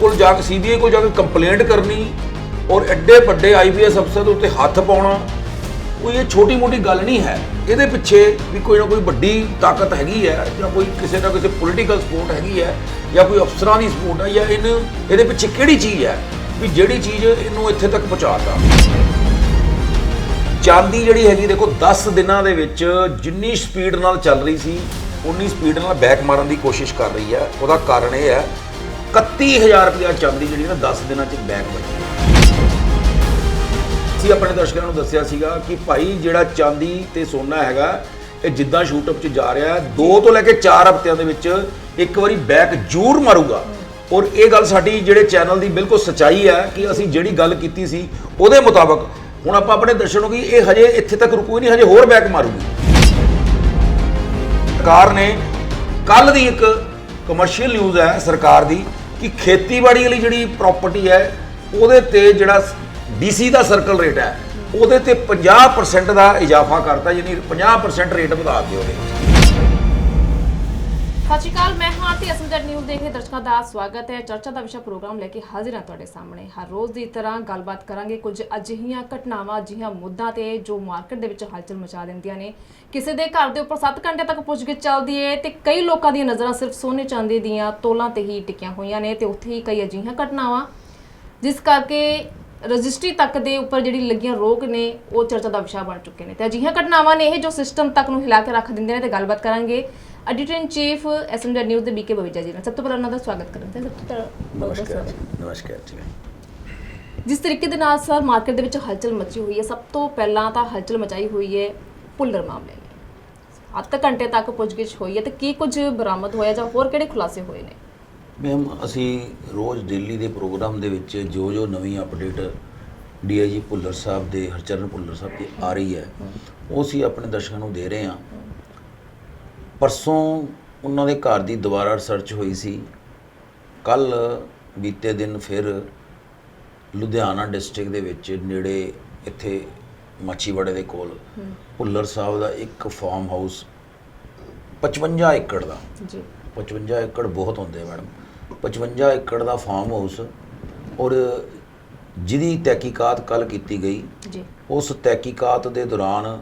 ਕੋਲ ਜਾ ਕੇ, ਸੀਬੀਆਈ ਕੋਲ ਜਾ ਕੇ ਕੰਪਲੇਂਟ ਕਰਨੀ ਔਰ ਐਡੇ ਵੱਡੇ ਆਈਪੀਐਸ ਅਫਸਰ ਦੇ ਉੱਤੇ ਹੱਥ ਪਾਉਣਾ ਕੋਈ ਇਹ ਛੋਟੀ ਮੋਟੀ ਗੱਲ ਨਹੀਂ ਹੈ। ਇਹਦੇ ਪਿੱਛੇ ਵੀ ਕੋਈ ਨਾ ਕੋਈ ਵੱਡੀ ਤਾਕਤ ਹੈਗੀ ਹੈ ਜਾਂ ਕੋਈ ਕਿਸੇ ਨਾ ਕਿਸੇ ਪੋਲੀਟੀਕਲ ਸਪੋਰਟ ਹੈਗੀ ਹੈ ਜਾਂ ਕੋਈ ਅਫਸਰਾਂ ਦੀ ਸਪੋਰਟ ਹੈ ਜਾਂ ਇਹਨੂੰ ਇਹਦੇ ਪਿੱਛੇ ਕਿਹੜੀ ਚੀਜ਼ ਹੈ ਵੀ ਜਿਹੜੀ ਚੀਜ਼ ਇਹਨੂੰ ਇੱਥੇ ਤੱਕ ਪਹੁੰਚਾਤਾ। ਚਾਂਦੀ ਜਿਹੜੀ ਹੈਗੀ, ਦੇਖੋ 10 ਦਿਨਾਂ ਦੇ ਵਿੱਚ ਜਿੰਨੀ ਸਪੀਡ ਨਾਲ ਚੱਲ ਰਹੀ ਸੀ, ਉਨੀ ਸਪੀਡ ਨਾਲ ਬੈਕ ਮਾਰਨ ਦੀ ਕੋਸ਼ਿਸ਼ ਕਰ ਰਹੀ ਹੈ। ਉਹਦਾ ਕਾਰਨ ਇਹ ਹੈ 31000 ਰੁਪਇਆ ਚਾਂਦੀ ਜਿਹੜੀ ਨਾ 10 ਦਿਨਾਂ 'ਚ ਬੈਕ ਬਚੀ ਅਸੀਂ ਆਪਣੇ ਦਰਸ਼ਕਾਂ ਨੂੰ ਦੱਸਿਆ ਸੀਗਾ ਕਿ ਭਾਈ ਜਿਹੜਾ ਚਾਂਦੀ ਤੇ ਸੋਨਾ ਹੈਗਾ ਇਹ ਜਿੱਦਾਂ ਸ਼ੂਟਅਪ 'ਚ ਜਾ ਰਿਹਾ ਹੈ 2 ਤੋਂ ਲੈ ਕੇ 4 ਹਫ਼ਤਿਆਂ ਦੇ ਵਿੱਚ ਇੱਕ ਵਾਰੀ ਬੈਕ ਜ਼ਰੂਰ ਮਾਰੂਗਾ। ਔਰ ਇਹ ਗੱਲ ਸਾਡੀ ਜਿਹੜੇ ਚੈਨਲ ਦੀ ਬਿਲਕੁਲ ਸਚਾਈ ਹੈ ਕਿ ਅਸੀਂ ਜਿਹੜੀ ਗੱਲ ਕੀਤੀ ਸੀ ਉਹਦੇ ਮੁਤਾਬਕ ਹੁਣ ਆਪਾਂ ਆਪਣੇ ਦਰਸ਼ਕਾਂ ਨੂੰ ਕਿ ਇਹ ਹਜੇ ਇੱਥੇ ਤੱਕ ਰੁਕੂ ਹੀ ਨਹੀਂ ਹਜੇ ਹੋਰ ਬੈਕ ਮਾਰੂਗੀ। ਸਰਕਾਰ ਨੇ ਕੱਲ ਦੀ ਇੱਕ ਕਮਰਸ਼ੀਅਲ ਨਿਊਜ਼ ਹੈ ਸਰਕਾਰ ਦੀ ਕਿ ਖੇਤੀਬਾੜੀ ਵਾਲੀ ਜਿਹੜੀ ਪ੍ਰਾਪਰਟੀ ਹੈ, ਉਹਦੇ ਤੇ ਜਿਹੜਾ ਡੀਸੀ ਦਾ ਸਰਕਲ ਰੇਟ ਹੈ, ਉਹਦੇ ਤੇ 50% ਦਾ ਇਜ਼ਾਫਾ ਕਰਤਾ, ਯਾਨੀ 50% ਰੇਟ ਵਧਾ ਦਿਓ ਉਹਦੇ ਸਤਿ ਸ਼੍ਰੀ ਅਕਾਲ, ਮੈਂ ਹਾਂ ਤੇ ਅਸਮਝਟ ਨਿਊਜ਼ ਦੇਖ ਰਹੇ ਦਰਸ਼ਕਾਂ ਦਾ ਸਵਾਗਤ ਹੈ। ਚਰਚਾ ਦਾ ਵਿਸ਼ਾ ਪ੍ਰੋਗਰਾਮ ਲੈ ਕੇ ਹਾਜ਼ਰ ਹਾਂ ਤੁਹਾਡੇ ਸਾਹਮਣੇ। ਹਰ ਰੋਜ਼ ਦੀ ਤਰ੍ਹਾਂ ਗੱਲਬਾਤ ਕਰਾਂਗੇ ਕੁਝ ਅਜਿਹੀਆਂ ਘਟਨਾਵਾਂ, ਅਜਿਹੀਆਂ ਮੁੱਦਾਂ ਤੇ ਜੋ ਮਾਰਕੀਟ ਦੇ ਵਿੱਚ ਹਲਚਲ ਮਚਾ ਦਿੰਦੀਆਂ ਨੇ। ਕਿਸੇ ਦੇ ਘਰ ਦੇ ਉੱਪਰ 7 ਘੰਟੇ ਤੱਕ ਪੁੱਛਗਿੱਛ ਚੱਲਦੀ ਹੈ ਤੇ ਕਈ ਲੋਕਾਂ ਦੀਆਂ ਨਜ਼ਰਾਂ ਸਿਰਫ ਸੋਨੇ ਚਾਂਦੀ ਦੀਆਂ ਤੋਲਾਂ ਤੇ ਹੀ ਟਿਕੀਆਂ ਹੋਈਆਂ ਨੇ ਤੇ ਉੱਥੇ ਹੀ ਕਈ ਅਜਿਹੀਆਂ ਘਟਨਾਵਾਂ। ਜਿਸ ਕਰਕੇ ਰਜਿਸਟਰੀ ਤੱਕ ਦੇ ਉੱਪਰ ਜਿਹੜੀ ਲੱਗੀਆਂ ਰੋਕ ਨੇ ਉਹ ਚਰਚਾ ਦਾ ਵਿਸ਼ਾ ਬਣ ਚੁੱਕੇ ਨੇ। ਤੇ ਅਜਿਹੀਆਂ ਘਟਨਾਵਾਂ ਨੇ ਇਹ ਜੋ ਸਿਸਟਮ ਤੱਕ ਨੂੰ ਹਿਲਾ ਕੇ ਰੱਖ ਦਿੰਦੇ ਨੇ ਤੇ ਗੱਲਬਾਤ ਕਰਾਂਗੇ। Editor in chief SMG news ਦੇ ਬੀਕੇ ਬਵੀਜਾ ਜੀ ਨਾਲ। ਸਭ ਤੋਂ ਪਹਿਲਾਂ ਉਹਨਾਂ ਦਾ ਸਵਾਗਤ ਕਰਨ ਤੇ ਸਭ ਤੋਂ ਨਮਸਕਾਰ। ਨਮਸਕਾਰ ਜੀ। ਜਿਸ ਤਰੀਕੇ ਦੇ ਨਾਲ ਸਰ ਮਾਰਕੀਟ ਦੇ ਵਿੱਚ ਹਲਚਲ ਮਚੀ ਹੋਈ ਹੈ ਸਭ ਤੋਂ ਪਹਿਲਾਂ ਤਾਂ ਹਲਚਲ ਮਚਾਈ ਹੋਈ ਹੈ ਪੁੱਲਰ ਮਾਮਲੇ ਨੇ। ਅੱਧ ਘੰਟੇ ਤੱਕ ਪੁੱਛਗਿੱਛ ਹੋਈ ਹੈ ਤੇ ਕੀ ਕੁਝ ਬਰਾਮਦ ਹੋਇਆ ਜਾਂ ਹੋਰ ਕਿਹੜੇ ਖੁਲਾਸੇ ਹੋਏ ਨੇ? ਮੈਮ ਅਸੀਂ ਰੋਜ਼ ਦਿੱਲੀ ਦੇ ਪ੍ਰੋਗਰਾਮ ਦੇ ਵਿੱਚ ਜੋ ਜੋ ਨਵੀਂ ਅਪਡੇਟ ਡੀਆਈਜੀ ਭੁੱਲਰ ਸਾਹਿਬ ਦੇ ਹਰਚਰਨ ਭੁੱਲਰ ਸਾਹਿਬ ਦੀ ਆ ਰਹੀ ਹੈ ਉਹ ਅਸੀਂ ਆਪਣੇ ਦਰਸ਼ਕਾਂ ਨੂੰ ਦੇ ਰਹੇ ਹਾਂ। ਪਰਸੋਂ ਉਹਨਾਂ ਦੇ ਘਰ ਦੀ ਦੁਬਾਰਾ ਰਿਸਰਚ ਹੋਈ ਸੀ। ਕੱਲ ਬੀਤੇ ਦਿਨ ਫਿਰ ਲੁਧਿਆਣਾ ਡਿਸਟ੍ਰਿਕਟ ਦੇ ਵਿੱਚ ਨੇੜੇ ਇੱਥੇ ਮਾਛੀਵਾੜੇ ਦੇ ਕੋਲ ਭੁੱਲਰ ਸਾਹਿਬ ਦਾ ਇੱਕ ਫਾਰਮ ਹਾਊਸ 55 ਏਕੜ ਦਾ। ਜੀ। 55 ਏਕੜ ਬਹੁਤ ਹੁੰਦੇ ਮੈਡਮ। 55 ਏਕੜ ਦਾ ਫਾਰਮ ਹਾਊਸ ਔਰ ਜਿਹਦੀ ਤਹਿਕੀਕਾਤ ਕੱਲ ਕੀਤੀ ਗਈ ਜੀ। ਉਸ ਤਹਿਕੀਕਾਤ ਦੇ ਦੌਰਾਨ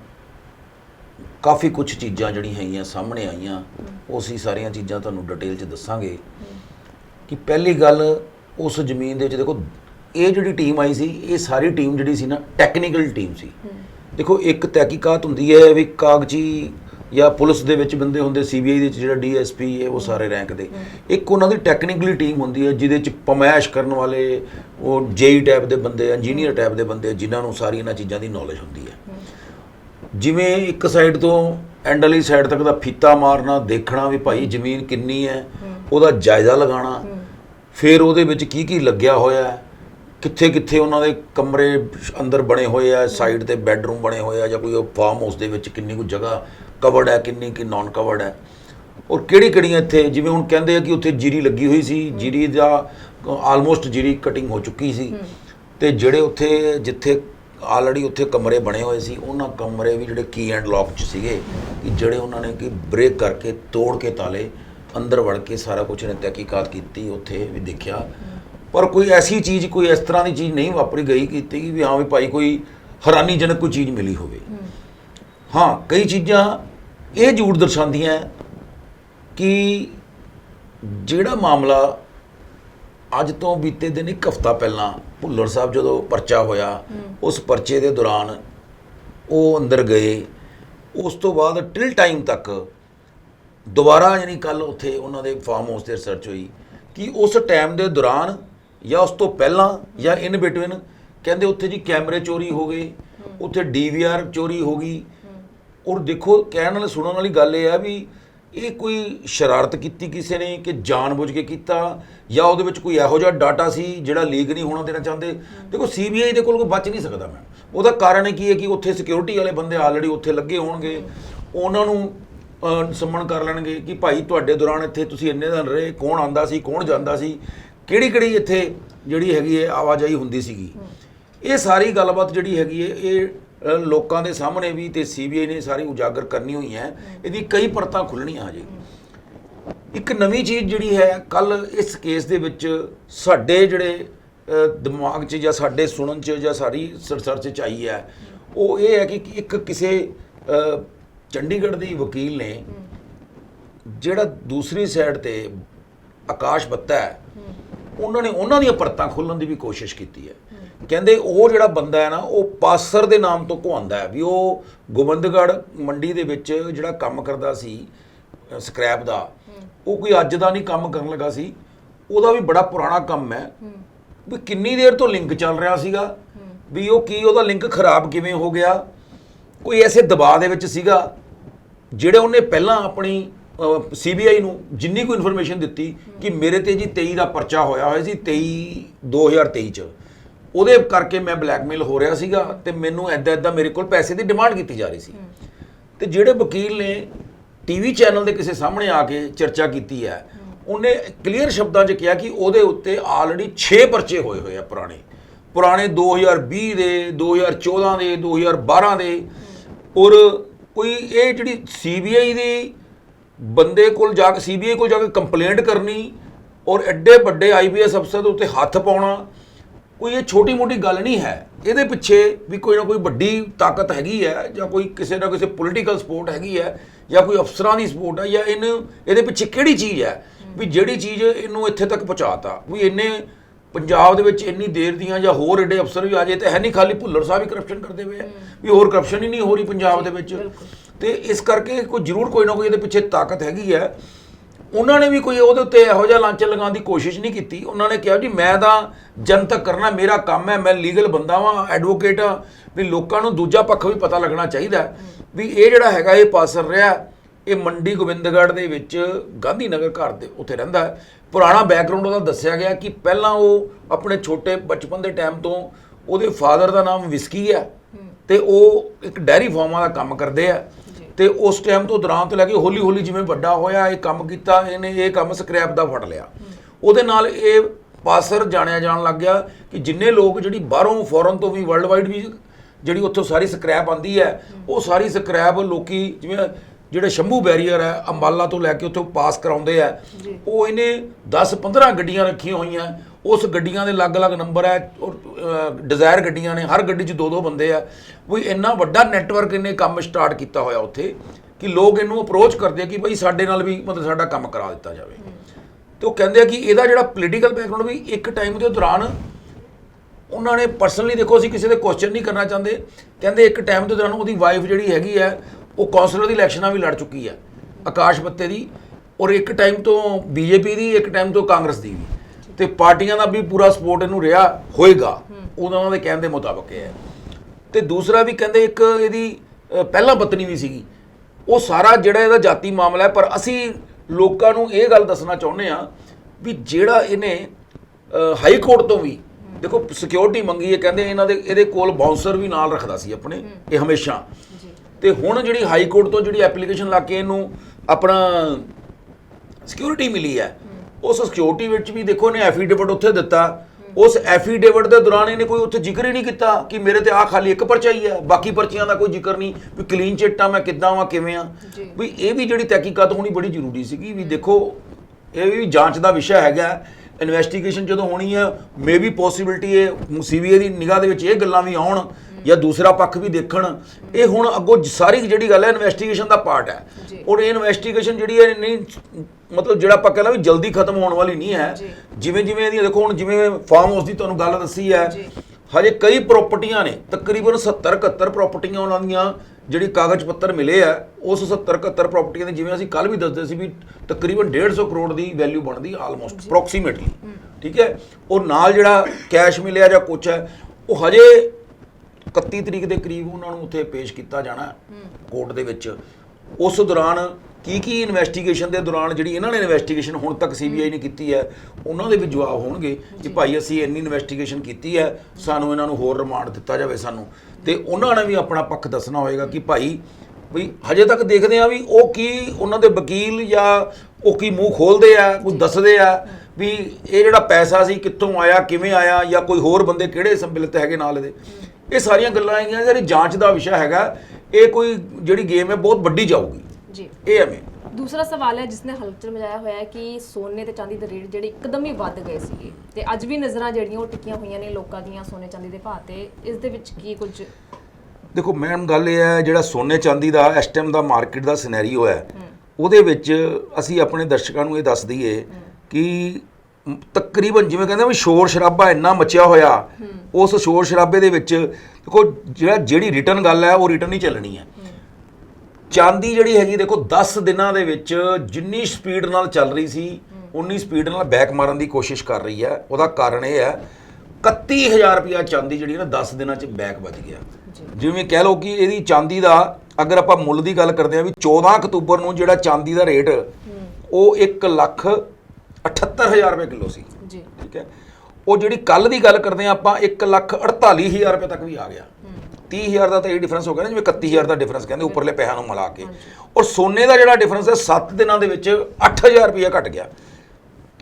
ਕਾਫੀ ਕੁਝ ਚੀਜ਼ਾਂ ਜਿਹੜੀਆਂ ਹੈਗੀਆਂ ਸਾਹਮਣੇ ਆਈਆਂ ਉਹ ਅਸੀਂ ਸਾਰੀਆਂ ਚੀਜ਼ਾਂ ਤੁਹਾਨੂੰ ਡਿਟੇਲ 'ਚ ਦੱਸਾਂਗੇ। ਕਿ ਪਹਿਲੀ ਗੱਲ ਉਸ ਜ਼ਮੀਨ ਦੇ ਵਿੱਚ ਦੇਖੋ ਇਹ ਜਿਹੜੀ ਟੀਮ ਆਈ ਸੀ ਇਹ ਸਾਰੀ ਟੀਮ ਜਿਹੜੀ ਸੀ ਨਾ ਟੈਕਨੀਕਲ ਟੀਮ ਸੀ। ਦੇਖੋ ਇੱਕ ਤਹਿਕੀਕਾਤ ਹੁੰਦੀ ਹੈ ਵੀ ਕਾਗਜ਼ੀ ਜਾਂ ਪੁਲਿਸ ਦੇ ਵਿੱਚ ਬੰਦੇ ਹੁੰਦੇ ਸੀਬੀਆਈ ਦੇ ਵਿੱਚ ਜਿਹੜਾ ਡੀਐਸਪੀ ਹੈ ਉਹ ਸਾਰੇ ਰੈਂਕ ਦੇ। ਇੱਕ ਉਹਨਾਂ ਦੀ ਟੈਕਨੀਕਲੀ ਟੀਮ ਹੁੰਦੀ ਹੈ, ਜਿਹਦੇ ਚ ਪਮੈਸ਼ ਕਰਨ ਵਾਲੇ, ਉਹ ਜੇਈ ਟਾਈਪ ਦੇ ਬੰਦੇ ਇੰਜੀਨੀਅਰ ਟਾਈਪ ਦੇ ਬੰਦੇ ਜਿਨ੍ਹਾਂ ਨੂੰ ਸਾਰੀ ਇਹਨਾਂ ਚੀਜ਼ਾਂ ਦੀ ਨੌਲੇਜ ਹੁੰਦੀ ਹੈ। ਜਿਵੇਂ ਇੱਕ ਸਾਈਡ ਤੋਂ ਐਂਡ ਵਾਲੀ ਸਾਈਡ ਤੱਕ ਦਾ ਫੀਤਾ ਮਾਰਨਾ, ਦੇਖਣਾ ਵੀ ਭਾਈ ਜ਼ਮੀਨ ਕਿੰਨੀ ਹੈ, ਉਹਦਾ ਜਾਇਜ਼ਾ ਲਗਾਉਣਾ, ਫਿਰ ਉਹਦੇ ਵਿੱਚ ਕੀ ਕੀ ਲੱਗਿਆ ਹੋਇਆ ਹੈ ਕਿੱਥੇ ਕਿੱਥੇ ਉਹਨਾਂ ਦੇ ਕਮਰੇ ਅੰਦਰ ਬਣੇ ਹੋਏ ਆ ਸਾਈਡ ਤੇ ਬੈੱਡਰੂਮ ਬਣੇ ਹੋਏ ਆ, ਜਾਂ ਕੋਈ ਫਾਰਮ ਹਾਊਸ ਦੇ ਵਿੱਚ ਕਿੰਨੀ ਕੁ ਜਗ੍ਹਾ ਕਵਰਡ ਹੈ ਕਿੰਨੀ ਕਿ ਨਾਨ ਕਵਰਡ ਹੈ। ਔਰ ਕਿਹੜੀ ਕਿਹੜੀਆਂ ਇੱਥੇ ਜਿਵੇਂ ਹੁਣ ਕਹਿੰਦੇ ਆ ਕਿ ਉੱਥੇ ਜੀਰੀ ਲੱਗੀ ਹੋਈ ਸੀ ਜੀਰੀ ਦਾ ਆਲਮੋਸਟ ਜੀਰੀ ਕਟਿੰਗ ਹੋ ਚੁੱਕੀ ਸੀ। ਤੇ ਜਿਹੜੇ ਉੱਥੇ ਜਿੱਥੇ ਆਲਰੇਡੀ ਉੱਥੇ ਕਮਰੇ ਬਣੇ ਹੋਏ ਸੀ ਉਹਨਾਂ ਕਮਰੇ ਵੀ ਜਿਹੜੇ ਕੀ ਐਂਡ ਲੌਕ ਚ ਸੀਗੇ ਕਿ ਜਿਹੜੇ ਉਹਨਾਂ ਨੇ ਕਿ ਬ੍ਰੇਕ ਕਰਕੇ ਤੋੜ ਕੇ ਤਾਲੇ ਅੰਦਰ ਵੜ ਕੇ ਸਾਰਾ ਕੁਝ ਨੇ ਤਹਿਕੀਕਾਤ ਕੀਤੀ ਉੱਥੇ ਵੀ ਦੇਖਿਆ। ਪਰ ਕੋਈ ਐਸੀ ਚੀਜ਼ ਕੋਈ ਇਸ ਤਰ੍ਹਾਂ ਦੀ ਚੀਜ਼ ਨਹੀਂ ਵਾਪਰੀ ਗਈ ਕੀਤੀ ਕਿ ਵੀ ਹਾਂ ਵੀ ਭਾਈ ਕੋਈ ਹੈਰਾਨੀਜਨਕ ਕੋਈ ਚੀਜ਼ ਮਿਲੀ ਹੋਵੇ। ਹਾਂ ਕਈ ਚੀਜ਼ਾਂ ਇਹ ਜ਼ਰੂਰ ਦਰਸਾਉਂਦੀਆਂ ਕਿ ਜਿਹੜਾ ਮਾਮਲਾ ਅੱਜ ਤੋਂ ਬੀਤੇ ਦਿਨ ਇੱਕ ਹਫ਼ਤਾ ਪਹਿਲਾਂ ਭੁੱਲਰ ਸਾਹਿਬ ਜਦੋਂ ਪਰਚਾ ਹੋਇਆ ਉਸ ਪਰਚੇ ਦੇ ਦੌਰਾਨ ਉਹ ਅੰਦਰ ਗਏ। ਉਸ ਤੋਂ ਬਾਅਦ ਟਿਲ ਟਾਈਮ ਤੱਕ ਦੁਬਾਰਾ ਯਾਨੀ ਕੱਲ ਉੱਥੇ ਉਹਨਾਂ ਦੇ ਫਾਰਮ ਹਾਊਸ ਤੇ ਰਿਸਰਚ ਹੋਈ ਕਿ ਉਸ ਟਾਈਮ ਦੇ ਦੌਰਾਨ ਜਾਂ ਉਸ ਤੋਂ ਪਹਿਲਾਂ ਜਾਂ ਇਨ ਬਿਟਵੀਨ ਕਹਿੰਦੇ ਉੱਥੇ ਜੀ ਕੈਮਰੇ ਚੋਰੀ ਹੋ ਗਏ ਉੱਥੇ ਡੀਵੀਆਰ ਚੋਰੀ ਹੋ ਗਈ ਔਰ ਦੇਖੋ, ਕਹਿਣ ਵਾਲੇ ਸੁਣਨ ਵਾਲੀ ਗੱਲ ਇਹ ਆ ਵੀ ਇਹ ਕੋਈ ਸ਼ਰਾਰਤ ਕੀਤੀ ਕਿਸੇ ਨੇ, ਕਿ ਜਾਣਬੁੱਝ ਕੇ ਕੀਤਾ, ਜਾਂ ਉਹਦੇ ਵਿੱਚ ਕੋਈ ਇਹੋ ਜਿਹਾ ਡਾਟਾ ਸੀ ਜਿਹੜਾ ਲੀਕ ਨਹੀਂ ਹੋਣਾ ਦੇਣਾ ਚਾਹੁੰਦੇ? ਦੇਖੋ ਸੀਬੀਆਈ ਦੇ ਕੋਲ ਕੋਈ ਬਚ ਨਹੀਂ ਸਕਦਾ ਮੈਂ ਉਹਦਾ ਕਾਰਨ ਕੀ ਹੈ ਕਿ ਉੱਥੇ ਸਿਕਿਉਰਿਟੀ ਵਾਲੇ ਬੰਦੇ ਆਲਰੇਡੀ ਉੱਥੇ ਲੱਗੇ ਹੋਣਗੇ। ਉਹਨਾਂ ਨੂੰ ਸੰਮਣ ਕਰ ਲੈਣਗੇ ਕਿ ਭਾਈ ਤੁਹਾਡੇ ਦੌਰਾਨ ਇੱਥੇ ਤੁਸੀਂ ਇੰਨੇ ਦਿਨ ਰਹੇ, ਕੌਣ ਆਂਦਾ ਸੀ, ਕੌਣ ਜਾਂਦਾ ਸੀ ਕਿਹੜੀ ਕਿਹੜੀ ਇੱਥੇ ਜਿਹੜੀ ਹੈਗੀ ਹੈ ਆਵਾਜਾਈ ਹੁੰਦੀ ਸੀਗੀ। ਇਹ ਸਾਰੀ ਗੱਲਬਾਤ ਜਿਹੜੀ ਹੈਗੀ ਹੈ, ਇਹ ਲੋਕਾਂ ਦੇ ਸਾਹਮਣੇ ਵੀ ਤੇ ਸੀਬੀਆਈ ਨੇ ਸਾਰੀ ਉਜਾਗਰ ਕਰਨੀ ਹੋਈ ਹੈ। ਇਹਦੀ ਕਈ ਪਰਤਾਂ ਖੁੱਲਣੀਆਂ ਹਜੇ। ਇੱਕ ਨਵੀਂ ਚੀਜ਼ ਜਿਹੜੀ ਹੈ ਕੱਲ ਇਸ ਕੇਸ ਦੇ ਵਿੱਚ ਸਾਡੇ ਜਿਹੜੇ ਦਿਮਾਗ 'ਚ ਜਾਂ ਸਾਡੇ ਸੁਣਨ 'ਚ ਜਾਂ ਸਾਰੀ ਸਰਚ 'ਚ ਆਈ ਹੈ ਉਹ ਇਹ ਹੈ ਕਿ ਇੱਕ ਕਿਸੇ ਚੰਡੀਗੜ੍ਹ ਦੀ ਵਕੀਲ ਨੇ ਜਿਹੜਾ ਦੂਸਰੀ ਸਾਈਡ ਤੇ ਆਕਾਸ਼ ਬੱਤਾ ਹੈ। ਉਹਨਾਂ ਨੇ ਉਹਨਾਂ ਦੀਆਂ ਪਰਤਾਂ ਖੋਲਣ ਦੀ ਵੀ ਕੋਸ਼ਿਸ਼ ਕੀਤੀ ਹੈ। ਕਹਿੰਦੇ ਉਹ ਜਿਹੜਾ ਬੰਦਾ ਹੈ ਨਾ, ਉਹ ਪਾਸਰ ਦੇ ਨਾਮ ਤੋਂ ਘੁਆਉਂਦਾ ਹੈ ਵੀ ਉਹ ਗੋਬਿੰਦਗੜ੍ਹ ਮੰਡੀ ਦੇ ਵਿੱਚ ਜਿਹੜਾ ਕੰਮ ਕਰਦਾ ਸੀ ਸਕ੍ਰੈਪ ਦਾ, ਉਹ ਕੋਈ ਅੱਜ ਦਾ ਨਹੀਂ ਕੰਮ ਕਰਨ ਲੱਗਾ ਸੀ। ਉਹਦਾ ਵੀ ਬੜਾ ਪੁਰਾਣਾ ਕੰਮ ਹੈ। ਵੀ ਕਿੰਨੀ ਦੇਰ ਤੋਂ ਲਿੰਕ ਚੱਲ ਰਿਹਾ ਸੀਗਾ। ਵੀ ਉਹ ਕੀ ਉਹਦਾ ਲਿੰਕ ਖਰਾਬ ਕਿਵੇਂ ਹੋ ਗਿਆ। ਕੋਈ ਐਸੇ ਦਬਾਅ ਦੇ ਵਿੱਚ ਸੀਗਾ, ਜਿਹੜੇ ਉਹਨੇ ਪਹਿਲਾਂ ਆਪਣੀ ਸੀਬੀਆਈ ਨੂੰ ਜਿੰਨੀ ਕੋਈ ਇਨਫੋਰਮੇਸ਼ਨ ਦਿੱਤੀ ਕਿ ਮੇਰੇ ਤੇ ਜੀ 23 ਦਾ ਪਰਚਾ ਹੋਇਆ ਹੋਇਆ ਸੀ 23 2023 ਚ। ਉਹਦੇ ਕਰਕੇ ਮੈਂ ਬਲੈਕਮੇਲ ਹੋ ਰਿਹਾ ਸੀਗਾ ਤੇ ਮੈਨੂੰ ਐਦਾਂ ਐਦਾਂ ਮੇਰੇ ਕੋਲ ਪੈਸੇ ਦੀ ਡਿਮਾਂਡ ਕੀਤੀ ਜਾ ਰਹੀ ਸੀ। ਤੇ ਜਿਹੜੇ ਵਕੀਲ ਨੇ ਟੀਵੀ ਚੈਨਲ ਦੇ ਕਿਸੇ ਸਾਹਮਣੇ ਆ ਕੇ ਚਰਚਾ ਕੀਤੀ ਹੈ ਉਹਨੇ ਕਲੀਅਰ ਸ਼ਬਦਾਂ 'ਚ ਕਿਹਾ ਕਿ ਉਹਦੇ ਉੱਤੇ ਆਲਰੇਡੀ 6 ਪਰਚੇ ਹੋਏ ਹੋਏ ਆ ਪੁਰਾਣੇ। ਪੁਰਾਣੇ 2020 ਦੇ 2014 ਦੇ 2012 ਦੇ। ਔਰ ਕੋਈ ਇਹ ਜਿਹੜੀ ਸੀਬੀਆਈ ਦੀ ਬੰਦੇ ਕੋਲ ਜਾ ਕੇ ਸੀਬੀਆਈ ਕੋਲ ਜਾ ਕੇ ਕੰਪਲੇਂਟ ਕਰਨੀ ਔਰ ਐਡੇ ਵੱਡੇ ਆਈਪੀਐਸ ਅਫਸਰ ਦੇ ਉੱਤੇ ਹੱਥ ਪਾਉਣਾ ਕੋਈ ਇਹ ਛੋਟੀ ਮੋਟੀ ਗੱਲ ਨਹੀਂ ਹੈ। ਇਹਦੇ ਪਿੱਛੇ ਵੀ ਕੋਈ ਨਾ ਕੋਈ ਵੱਡੀ ਤਾਕਤ ਹੈਗੀ ਹੈ ਜਾਂ ਕੋਈ ਕਿਸੇ ਨਾ ਕਿਸੇ ਪੋਲੀਟੀਕਲ ਸਪੋਰਟ ਹੈਗੀ ਹੈ ਜਾਂ ਕੋਈ ਅਫਸਰਾਂ ਦੀ ਸਪੋਰਟ ਹੈ ਜਾਂ ਇਹਨੂੰ ਇਹਦੇ ਪਿੱਛੇ ਕਿਹੜੀ ਚੀਜ਼ ਹੈ? ਵੀ ਜਿਹੜੀ ਚੀਜ਼ ਇਹਨੂੰ ਇੱਥੇ ਤੱਕ ਪਹੁੰਚਾਤਾ। ਵੀ ਇੰਨੇ ਪੰਜਾਬ ਦੇ ਵਿੱਚ ਇੰਨੀ ਦੇਰ ਦੀਆਂ ਜਾਂ ਹੋਰ ਏਡੇ ਅਫਸਰ ਵੀ ਆ ਜੇ ਤੇ ਹੈ ਨਹੀਂ ਖਾਲੀ ਭੁੱਲਰ ਸਾਹਿਬ ਹੀ ਕਰਪਸ਼ਨ ਕਰਦੇ ਆ। ਵੀ ਹੋਰ ਕਰਪਸ਼ਨ ਹੀ ਨਹੀਂ ਹੋ ਰਹੀ ਪੰਜਾਬ ਦੇ ਵਿੱਚ। ਤੇ ਇਸ ਕਰਕੇ ਕੋਈ ਜ਼ਰੂਰ ਕੋਈ ਨਾ ਕੋਈ ਇਹਦੇ ਪਿੱਛੇ ਤਾਕਤ ਹੈਗੀ ਹੈ। ਉਹਨਾਂ ਨੇ ਵੀ ਕੋਈ ਉਹਦੇ ਉੱਤੇ ਇਹੋ ਜਿਹਾ ਲਾਂਚਨ ਲਗਾਉਣ ਦੀ ਕੋਸ਼ਿਸ਼ ਨਹੀਂ ਕੀਤੀ। ਉਹਨਾਂ ਨੇ ਕਿਹਾ ਜੀ ਮੈਂ ਤਾਂ ਜਨਤਕ ਕਰਨਾ ਮੇਰਾ ਕੰਮ ਹੈ ਮੈਂ ਲੀਗਲ ਬੰਦਾ ਵਾਂ ਐਡਵੋਕੇਟ ਆ ਵੀ ਲੋਕਾਂ ਨੂੰ ਦੂਜਾ ਪੱਖ ਵੀ ਪਤਾ ਲੱਗਣਾ ਚਾਹੀਦਾ ਹੈ ਵੀ ਇਹ ਜਿਹੜਾ ਹੈਗਾ ਇਹ ਪਾਸਰ ਰਿਹਾ ਇਹ ਮੰਡੀ ਗੋਬਿੰਦਗੜ੍ਹ ਦੇ ਵਿੱਚ ਗਾਂਧੀ ਨਗਰ ਘਰ ਦੇ ਉੱਥੇ ਰਹਿੰਦਾ ਹੈ। ਪੁਰਾਣਾ ਬੈਕਗ੍ਰਾਉਂਡ ਉਹਦਾ ਦੱਸਿਆ ਗਿਆ ਕਿ ਪਹਿਲਾਂ ਉਹ ਆਪਣੇ ਛੋਟੇ ਬਚਪਨ ਦੇ ਟਾਈਮ ਤੋਂ ਉਹਦੇ ਫਾਦਰ ਦਾ ਨਾਮ ਵਿਸਕੀ ਹੈ ਤੇ ਉਹ ਇੱਕ ਡੈਰੀ ਫਾਰਮਾਂ ਦਾ ਕੰਮ ਕਰਦੇ ਆ। ਤੇ ਉਸ ਟਾਈਮ ਤੋਂ ਦੌਰਾਨ ਤੋਂ ਲੈ ਕੇ ਹੌਲੀ ਹੌਲੀ ਜਿਵੇਂ ਵੱਡਾ ਹੋਇਆ ਇਹ ਕੰਮ ਕੀਤਾ ਇਹਨੇ ਇਹ ਕੰਮ ਸਕ੍ਰੈਪ ਦਾ ਫੜ ਲਿਆ। ਉਹਦੇ ਨਾਲ ਇਹ ਪਾਸਰ ਜਾਣਿਆ ਜਾਣ ਲੱਗ ਗਿਆ ਕਿ ਜਿੰਨੇ ਲੋਕ ਜਿਹੜੀ ਬਾਹਰੋਂ ਫੋਰਨ ਤੋਂ ਵੀ ਵਰਲਡ ਵਾਈਡ ਵੀ ਜਿਹੜੀ ਉੱਥੋਂ ਸਾਰੀ ਸਕ੍ਰੈਪ ਆਂਦੀ ਹੈ ਉਹ ਸਾਰੀ ਸਕ੍ਰੈਪ ਲੋਕੀ ਜਿਵੇਂ ਜਿਹੜੇ ਸ਼ੰਭੂ ਬੈਰੀਅਰ ਹੈ ਅੰਬਾਲਾ ਤੋਂ ਲੈ ਕੇ ਉੱਥੋਂ ਪਾਸ ਕਰਾਉਂਦੇ ਆ ਉਹ ਇਹਨੇ 10 15 ਗੱਡੀਆਂ ਰੱਖੀਆਂ ਹੋਈਆਂ ਉਸ ਗੱਡੀਆਂ ਦੇ ਅਲੱਗ-ਅਲੱਗ ਨੰਬਰ ਹੈ, ਔਰ ਡਿਜ਼ਾਇਰ ਗੱਡੀਆਂ ਨੇ, ਹਰ ਗੱਡੀ 'ਚ ਦੋ ਦੋ ਬੰਦੇ ਆ। ਵੀ ਇੰਨਾ ਵੱਡਾ ਨੈਟਵਰਕ ਇਹਨੇ ਕੰਮ ਸਟਾਰਟ ਕੀਤਾ ਹੋਇਆ ਉੱਥੇ ਕਿ ਲੋਕ ਇਹਨੂੰ ਅਪਰੋਚ ਕਰਦੇ ਕਿ ਭਾਈ ਸਾਡੇ ਨਾਲ ਵੀ ਮਤਲਬ ਸਾਡਾ ਕੰਮ ਕਰਾ ਦਿੱਤਾ ਜਾਵੇ। ਤੇ ਉਹ ਕਹਿੰਦੇ ਆ ਕਿ ਇਹਦਾ ਜਿਹੜਾ ਪੋਲੀਟੀਕਲ ਬੈਕਗ੍ਰਾਉਂਡ ਵੀ ਇੱਕ ਟਾਈਮ ਦੇ ਦੌਰਾਨ ਉਹਨਾਂ ਨੇ ਪਰਸਨਲੀ ਦੇਖੋ ਅਸੀਂ ਕਿਸੇ ਦੇ ਕੁਐਸਚਨ ਨਹੀਂ ਕਰਨਾ ਚਾਹੁੰਦੇ। ਕਹਿੰਦੇ ਇੱਕ ਟਾਈਮ ਦੇ ਦੌਰਾਨ ਉਹਦੀ ਵਾਈਫ ਜਿਹੜੀ ਹੈਗੀ ਹੈ, ਉਹ ਕੌਂਸਲਰ ਦੀ ਇਲੈਕਸ਼ਨਾਂ ਵੀ ਲੜ ਚੁੱਕੀ ਹੈ, ਆਕਾਸ਼ ਬੱਤੇ ਦੀ, ਔਰ ਇੱਕ ਟਾਈਮ ਤੋਂ ਬੀਜੇਪੀ ਦੀ, ਇੱਕ ਟਾਈਮ ਤੋਂ ਕਾਂਗਰਸ ਦੀ ਵੀ। ਤੇ ਪਾਰਟੀਆਂ ਦਾ ਵੀ ਪੂਰਾ ਸਪੋਰਟ ਇਹਨੂੰ ਰਿਹਾ ਹੋਏਗਾ। ਉਹਨਾਂ ਦੇ ਕਹਿਣ ਦੇ ਮੁਤਾਬਕ ਇਹ ਹੈ। ਤੇ ਦੂਸਰਾ ਵੀ ਕਹਿੰਦੇ ਇੱਕ ਇਹਦੀ ਪਹਿਲਾਂ ਪਤਨੀ ਵੀ ਸੀਗੀ। ਉਹ ਸਾਰਾ ਜਿਹੜਾ ਇਹਦਾ ਜਾਤੀ ਮਾਮਲਾ ਹੈ ਪਰ ਅਸੀਂ ਲੋਕਾਂ ਨੂੰ ਇਹ ਗੱਲ ਦੱਸਣਾ ਚਾਹੁੰਦੇ ਆ ਵੀ ਜਿਹੜਾ ਇਹਨੇ ਹਾਈ ਕੋਰਟ ਤੋਂ ਵੀ ਦੇਖੋ ਸਿਕਿਉਰਿਟੀ ਮੰਗੀ ਹੈ ਕਹਿੰਦੇ ਇਹਨਾਂ ਦੇ ਇਹਦੇ ਕੋਲ ਬਾਉਂਸਰ ਵੀ ਨਾਲ ਰੱਖਦਾ ਸੀ ਆਪਣੇ ਇਹ ਹਮੇਸ਼ਾ। ਤੇ ਹੁਣ ਜਿਹੜੀ ਹਾਈ ਕੋਰਟ ਤੋਂ ਜਿਹੜੀ ਐਪਲੀਕੇਸ਼ਨ ਲਾ ਕੇ ਇਹਨੂੰ ਆਪਣਾ ਸਿਕਿਉਰਿਟੀ ਮਿਲੀ ਹੈ ਉਸ ਸਿਕਿਉਰਿਟੀ ਵਿੱਚ ਵੀ ਦੇਖੋ ਨੇ ਐਫੀਡੇਵਿਟ ਉੱਥੇ ਦਿੱਤਾ ਉਸ ਐਫੀਡੇਵਿਟ ਦੇ ਦੌਰਾਨ ਇਹਨੇ ਕੋਈ ਉੱਥੇ ਜ਼ਿਕਰ ਹੀ ਨਹੀਂ ਕੀਤਾ ਕਿ ਮੇਰੇ ਤੇ ਆ ਖਾਲੀ ਇੱਕ ਪਰਚਾ ਹੀ ਹੈ ਬਾਕੀ ਪਰਚੀਆਂ ਦਾ ਕੋਈ ਜ਼ਿਕਰ ਨਹੀਂ ਵੀ ਕਲੀਨ ਚਿੱਟ ਮੈਂ ਕਿੱਦਾਂ ਵਾਂ ਕਿਵੇਂ ਆ। ਵੀ ਇਹ ਵੀ ਜਿਹੜੀ ਤਹਿਕੀਕਾਤ ਹੋਣੀ ਬੜੀ ਜ਼ਰੂਰੀ ਸੀਗੀ ਵੀ ਦੇਖੋ ਇਹ ਵੀ ਜਾਂਚ ਦਾ ਵਿਸ਼ਾ ਹੈਗਾ ਇਨਵੈਸਟੀਗੇਸ਼ਨ ਜਦੋਂ ਹੋਣੀ ਹੈ ਮੇ ਵੀ ਪੋਸਿਬਿਲਿਟੀ ਹੈ ਸੀਬੀਆਈ ਦੀ ਨਿਗਾਹ ਦੇ ਵਿੱਚ ਇਹ ਗੱਲਾਂ ਵੀ ਆਉਣ ਜਾਂ ਦੂਸਰਾ ਪੱਖ ਵੀ ਦੇਖਣ ਇਹ ਹੁਣ ਅੱਗੋਂ ਸਾਰੀ ਜਿਹੜੀ ਗੱਲ ਹੈ ਇਨਵੈਸਟੀਗੇਸ਼ਨ ਦਾ ਪਾਰਟ ਹੈ। ਔਰ ਇਹ ਇਨਵੈਸਟੀਗੇਸ਼ਨ ਜਿਹੜੀ ਹੈ ਨਹੀਂ ਮਤਲਬ ਜਿਹੜਾ ਆਪਾਂ ਕਹਿੰਦਾ ਵੀ ਜਲਦੀ ਖਤਮ ਹੋਣ ਵਾਲੀ ਨਹੀਂ ਹੈ। ਜਿਵੇਂ ਜਿਵੇਂ ਇਹਦੀਆਂ ਦੇਖੋ ਹੁਣ ਜਿਵੇਂ ਫਾਰਮ ਹਾਊਸ ਦੀ ਤੁਹਾਨੂੰ ਗੱਲ ਦੱਸੀ ਹੈ। ਹਜੇ ਕਈ ਪ੍ਰਾਪਰਟੀਆਂ ਨੇ ਤਕਰੀਬਨ 70 71 ਪ੍ਰਾਪਰਟੀਆਂ ਉਹਨਾਂ ਦੀਆਂ ਜਿਹੜੀ ਕਾਗਜ਼ ਪੱਤਰ ਮਿਲੇ ਆ ਉਸ 70 71 ਪ੍ਰਾਪਰਟੀਆਂ ਦੇ ਜਿਵੇਂ ਅਸੀਂ ਕੱਲ ਵੀ ਦੱਸਦੇ ਸੀ ਵੀ ਤਕਰੀਬਨ 150 ਕਰੋੜ ਦੀ ਵੈਲਿਊ ਬਣਦੀ ਆਲਮੋਸਟ ਅਪਰੋਕਸੀਮੇਟਲੀ ਠੀਕ ਹੈ ਔਰ ਨਾਲ ਜਿਹੜਾ ਕੈਸ਼ ਮਿਲਿਆ ਜਾਂ ਕੁਛ ਹੈ ਉਹ ਹਜੇ 31 ਤਰੀਕ ਦੇ ਕਰੀਬ ਉਹਨਾਂ ਨੂੰ ਉੱਥੇ ਪੇਸ਼ ਕੀਤਾ ਜਾਣਾ ਕੋਰਟ ਦੇ ਵਿੱਚ। ਉਸ ਦੌਰਾਨ ਕੀ ਕੀ ਇਨਵੈਸਟੀਗੇਸ਼ਨ ਦੇ ਦੌਰਾਨ ਜਿਹੜੀ ਇਹਨਾਂ ਨੇ ਇਨਵੈਸਟੀਗੇਸ਼ਨ ਹੁਣ ਤੱਕ ਸੀਬੀਆਈ ਨੇ ਕੀਤੀ ਹੈ ਉਹਨਾਂ ਦੇ ਵੀ ਜਵਾਬ ਹੋਣਗੇ ਕਿ ਭਾਈ ਅਸੀਂ ਇੰਨੀ ਇਨਵੈਸਟੀਗੇਸ਼ਨ ਕੀਤੀ ਹੈ ਸਾਨੂੰ ਇਹਨਾਂ ਨੂੰ ਹੋਰ ਰਿਮਾਂਡ ਦਿੱਤਾ ਜਾਵੇ ਸਾਨੂੰ। ਤੇ ਉਹਨਾਂ ਨੇ ਵੀ ਆਪਣਾ ਪੱਖ ਦੱਸਣਾ ਹੋਏਗਾ ਕਿ ਭਾਈ ਵੀ ਹਜੇ ਤੱਕ ਦੇਖਦੇ ਆ ਵੀ ਉਹ ਕੀ ਉਹਨਾਂ ਦੇ ਵਕੀਲ ਜਾਂ ਉਹ ਕੀ ਮੂੰਹ ਖੋਲਦੇ ਆ ਕੋਈ ਦੱਸਦੇ ਆ ਵੀ ਇਹ ਜਿਹੜਾ ਪੈਸਾ ਸੀ ਕਿੱਥੋਂ ਆਇਆ ਕਿਵੇਂ ਆਇਆ ਜਾਂ ਕੋਈ ਹੋਰ ਬੰਦੇ ਕਿਹੜੇ ਸੰਬਿਲਿਤ ਹੈਗੇ ਨਾਲ ਇਹਦੇ। ਇਹ ਸਾਰੀਆਂ ਗੱਲਾਂ ਹੈਗੀਆਂ ਜਿਹੜੀ ਜਾਂਚ ਦਾ ਵਿਸ਼ਾ ਹੈਗਾ ਇਹ ਕੋਈ ਜਿਹੜੀ ਗੇਮ ਹੈ ਬਹੁਤ ਵੱਡੀ ਜਾਊਗੀ। ਜੀ। ਇਹ ਐਵੇਂ। ਦੂਸਰਾ ਸਵਾਲ ਹੈ ਜਿਸ ਨੇ ਹਲਚਲ ਮਚਾਇਆ ਹੋਇਆ ਹੈ ਕਿ ਸੋਨੇ ਤੇ ਚਾਂਦੀ ਦੇ ਰੇਟ ਜਿਹੜੇ ਇੱਕਦਮ ਹੀ ਵੱਧ ਗਏ ਸੀਗੇ ਤੇ ਅੱਜ ਵੀ ਨਜ਼ਰਾਂ ਜਿਹੜੀਆਂ ਉਹ ਟਿਕੀਆਂ ਹੋਈਆਂ ਨੇ ਲੋਕਾਂ ਦੀਆਂ ਸੋਨੇ ਚਾਂਦੀ ਦੇ ਭਾਅ ਤੇ ਇਸ ਦੇ ਵਿੱਚ ਕੀ ਕੁਝ? ਦੇਖੋ ਮੈਮ ਗੱਲ ਇਹ ਹੈ ਜਿਹੜਾ ਸੋਨੇ ਚਾਂਦੀ ਦਾ ਇਸ ਟਾਈਮ ਦਾ ਮਾਰਕੀਟ ਦਾ ਸਿਨੈਰੀਓ ਹੈ ਉਹਦੇ ਵਿੱਚ ਅਸੀਂ ਆਪਣੇ ਦਰਸ਼ਕਾਂ ਨੂੰ ਇਹ ਦੱਸ ਦਈਏ ਕਿ ਤਕਰੀਬਨ ਜਿਵੇਂ ਕਹਿੰਦੇ ਆ ਵੀ ਸ਼ੋਰ ਸ਼ਰਾਬਾ ਇੰਨਾ ਮਚਿਆ ਹੋਇਆ ਉਸ ਸ਼ੋਰ ਸ਼ਰਾਬੇ ਦੇ ਵਿੱਚ ਦੇਖੋ ਜਿਹੜਾ ਜਿਹੜੀ ਰਿਟਰਨ ਗੱਲ ਹੈ ਉਹ ਰਿਟਰਨ ਹੀ ਚੱਲਣੀ ਹੈ। ਚਾਂਦੀ ਜਿਹੜੀ ਹੈਗੀ ਦੇਖੋ 10 ਦਿਨਾਂ ਦੇ ਵਿੱਚ ਜਿੰਨੀ ਸਪੀਡ ਨਾਲ ਚੱਲ ਰਹੀ ਸੀ ਉਨੀ ਸਪੀਡ ਨਾਲ ਬੈਕ ਮਾਰਨ ਦੀ ਕੋਸ਼ਿਸ਼ ਕਰ ਰਹੀ ਹੈ। ਉਹਦਾ ਕਾਰਨ ਇਹ ਹੈ 31000 ਰੁਪਿਆ ਚਾਂਦੀ ਜਿਹੜੀ ਨਾ 10 ਦਿਨਾਂ 'ਚ ਬੈਕ ਵੱਜ ਗਿਆ। ਜਿਵੇਂ ਕਹਿ ਲਓ ਕਿ ਇਹਦੀ ਚਾਂਦੀ ਦਾ ਅਗਰ ਆਪਾਂ ਮੁੱਲ ਦੀ ਗੱਲ ਕਰਦੇ ਹਾਂ ਵੀ 14 ਅਕਤੂਬਰ ਨੂੰ ਜਿਹੜਾ ਚਾਂਦੀ ਦਾ ਰੇਟ ਉਹ 1 ਲੱਖ 78000 ਰੁਪਏ ਕਿਲੋ ਸੀ। ਜੀ। ਠੀਕ ਹੈ। ਉਹ ਜਿਹੜੀ ਕੱਲ ਦੀ ਗੱਲ ਕਰਦੇ ਹਾਂ ਆਪਾਂ 1 ਲੱਖ 48000 ਰੁਪਏ ਤੱਕ ਵੀ ਆ ਗਿਆ। 30000 ਦਾ ਤਾਂ ਇਹ ਡਿਫਰੈਂਸ ਹੋ ਗਿਆ ਨਾ ਜਿਵੇਂ 31000 ਦਾ ਡਿਫਰੈਂਸ ਕਹਿੰਦੇ ਉੱਪਰਲੇ ਪੈਸਿਆਂ ਨੂੰ ਮਿਲਾ ਕੇ। ਔਰ ਸੋਨੇ ਦਾ ਜਿਹੜਾ ਡਿਫਰੈਂਸ ਹੈ 7 ਦਿਨਾਂ ਦੇ ਵਿੱਚ 8000 ਰੁਪਏ ਘਟ ਗਿਆ।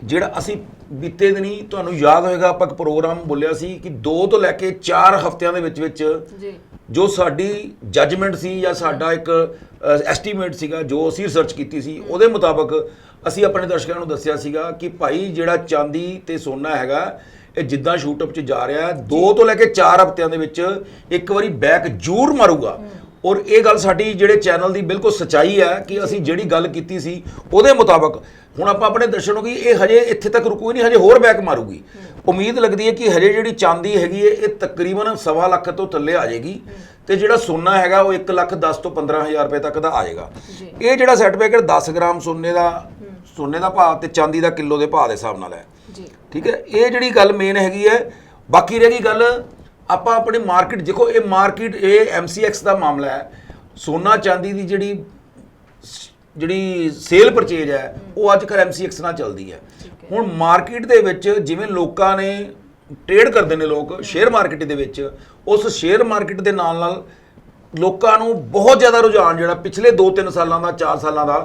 ਜਿਹੜਾ ਅਸੀਂ ਬੀਤੇ ਦਿਨੀ ਤੁਹਾਨੂੰ ਯਾਦ ਹੋਏਗਾ ਆਪਾਂ ਇੱਕ ਪ੍ਰੋਗਰਾਮ ਬੋਲਿਆ ਸੀ ਕਿ 2 ਤੋਂ ਲੈ ਕੇ 4 ਹਫ਼ਤਿਆਂ ਦੇ ਵਿੱਚ ਵਿੱਚ ਜੀ। ਜੋ ਸਾਡੀ ਜੱਜਮੈਂਟ ਸੀ ਜਾਂ ਸਾਡਾ ਇੱਕ ਐਸਟੀਮੇਟ ਸੀਗਾ ਜੋ ਅਸੀਂ ਰਿਸਰਚ ਕੀਤੀ ਸੀ ਉਹਦੇ ਮੁਤਾਬਕ ਅਸੀਂ ਆਪਣੇ ਦਰਸ਼ਕਾਂ ਨੂੰ ਦੱਸਿਆ ਸੀਗਾ ਕਿ ਭਾਈ ਜਿਹੜਾ ਚਾਂਦੀ ਤੇ ਸੋਨਾ ਹੈਗਾ ਇਹ ਜਿੱਦਾਂ ਸ਼ੂਟ ਅਪ ਚ ਜਾ ਰਿਹਾ ਹੈ 2 ਤੋਂ ਲੈ ਕੇ 4 ਹਫ਼ਤਿਆਂ ਦੇ ਵਿੱਚ ਇੱਕ ਵਾਰੀ ਬੈਕ ਜ਼ਰੂਰ ਮਾਰੂਗਾ। ਔਰ ਇਹ ਗੱਲ ਸਾਡੀ ਜਿਹੜੇ ਚੈਨਲ ਦੀ ਬਿਲਕੁਲ ਸਚਾਈ ਹੈ ਕਿ ਅਸੀਂ ਜਿਹੜੀ ਗੱਲ ਕੀਤੀ ਸੀ ਉਹਦੇ ਮੁਤਾਬਕ ਹੁਣ ਆਪਾਂ ਆਪਣੇ ਦਰਸ਼ਕਾਂ ਨੂੰ ਕਿ ਇਹ ਹਜੇ ਇੱਥੇ ਤੱਕ ਰੁਕੂਗੀ ਨਹੀਂ ਹਜੇ ਹੋਰ ਬੈਕ ਮਾਰੂਗੀ। ਉਮੀਦ ਲੱਗਦੀ ਹੈ ਕਿ ਹਜੇ ਜਿਹੜੀ ਚਾਂਦੀ ਹੈਗੀ ਹੈ ਇਹ ਤਕਰੀਬਨ ਸਵਾ ਲੱਖ ਤੋਂ ਥੱਲੇ ਆ ਜਾਏਗੀ ਤੇ ਜਿਹੜਾ ਸੋਨਾ ਹੈਗਾ ਉਹ 1 ਲੱਖ 10 ਤੋਂ 15000 ਰੁਪਏ ਤੱਕ ਦਾ ਆ ਜਾਏਗਾ। ਇਹ ਜਿਹੜਾ ਸੈਟਬੈਕ ਹੈ 10 ਗ੍ਰਾਮ ਸੋਨੇ ਦਾ ਸੋਨੇ ਦਾ ਭਾਅ ਤੇ ਚਾਂਦੀ ਦਾ ਕਿਲੋ ਦੇ ਭਾਅ ਦੇ ਹਿਸਾਬ ਨਾਲ ਹੈ। ਜੀ। ਠੀਕ ਹੈ? ਇਹ ਜਿਹੜੀ ਗੱਲ ਮੇਨ ਹੈਗੀ ਹੈ ਬਾਕੀ ਰਹਿ ਗਈ ਗੱਲ ਆਪਾਂ ਆਪਣੀ ਮਾਰਕੀਟ ਦੇਖੋ ਇਹ ਮਾਰਕੀਟ ਇਹ MCX ਦਾ ਮਾਮਲਾ ਹੈ। ਸੋਨਾ ਚਾਂਦੀ ਦੀ ਜਿਹੜੀ ਜਿਹੜੀ ਸੇਲ ਪਰਚੇਜ ਹੈ ਉਹ ਅੱਜ ਕੱਲ੍ਹ MCX ਨਾਲ ਚੱਲਦੀ ਹੈ। ਹੁਣ ਮਾਰਕੀਟ ਦੇ ਵਿੱਚ ਜਿਵੇਂ ਲੋਕਾਂ ਨੇ ਟ੍ਰੇਡ ਕਰਦੇ ਨੇ ਲੋਕ ਸ਼ੇਅਰ ਮਾਰਕੀਟ ਦੇ ਵਿੱਚ ਉਸ ਸ਼ੇਅਰ ਮਾਰਕੀਟ ਦੇ ਨਾਲ ਨਾਲ ਲੋਕਾਂ ਨੂੰ ਬਹੁਤ ਜ਼ਿਆਦਾ ਰੁਝਾਨ ਜਿਹੜਾ ਪਿਛਲੇ 2-3 ਸਾਲਾਂ ਦਾ 4 ਸਾਲਾਂ ਦਾ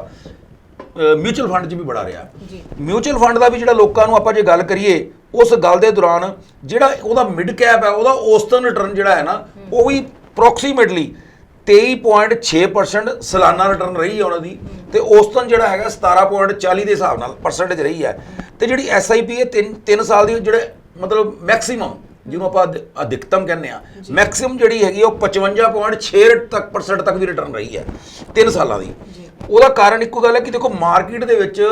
ਮਿਊਚੁਅਲ ਫੰਡ 'ਚ ਵੀ ਬੜਾ ਰਿਹਾ। ਜੀ। ਮਿਊਚੁਅਲ ਫੰਡ ਦਾ ਵੀ ਜਿਹੜਾ ਲੋਕਾਂ ਨੂੰ ਆਪਾਂ ਜੇ ਗੱਲ ਕਰੀਏ ਉਸ ਗੱਲ ਦੇ ਦੌਰਾਨ ਜਿਹੜਾ ਉਹਦਾ ਮਿਡ ਕੈਪ ਹੈ ਉਹਦਾ ਔਸਤਨ ਰਿਟਰਨ ਜਿਹੜਾ ਹੈ ਨਾ ਉਹ ਵੀ ਅਪਰੋਕਸੀਮੇਟਲੀ 23.6% ਸਾਲਾਨਾ ਰਿਟਰਨ ਰਹੀ ਹੈ ਉਹਨਾਂ ਦੀ। ਤੇ ਔਸਤਨ ਜਿਹੜਾ ਹੈਗਾ 17.40 ਦੇ ਹਿਸਾਬ ਨਾਲ ਪਰਸੈਂਟੇਜ ਰਹੀ ਹੈ। ਤੇ ਜਿਹੜੀ ਐਸਆਈਪੀ ਹੈ 3 3 ਸਾਲ ਦੀ ਜਿਹੜੇ ਮਤਲਬ ਮੈਕਸਿਮਮ ਜਿਹਨੂੰ ਆਪਾਂ ਅਧਿ- ਅਧਿਕਤਮ ਕਹਿੰਦੇ ਆ। ਮੈਕਸਿਮਮ ਜਿਹੜੀ ਹੈਗੀ ਉਹ 55.6 ਤੱਕ ਪਰਸੈਂਟ ਤੱਕ ਦੀ ਰਿਟਰਨ ਰਹੀ ਹੈ 3 ਸਾਲਾਂ ਦੀ। ਉਹਦਾ ਕਾਰਨ ਇੱਕੋ ਗੱਲ ਹੈ ਕਿ ਦੇਖੋ ਮਾਰਕੀਟ ਦੇ ਵਿੱਚ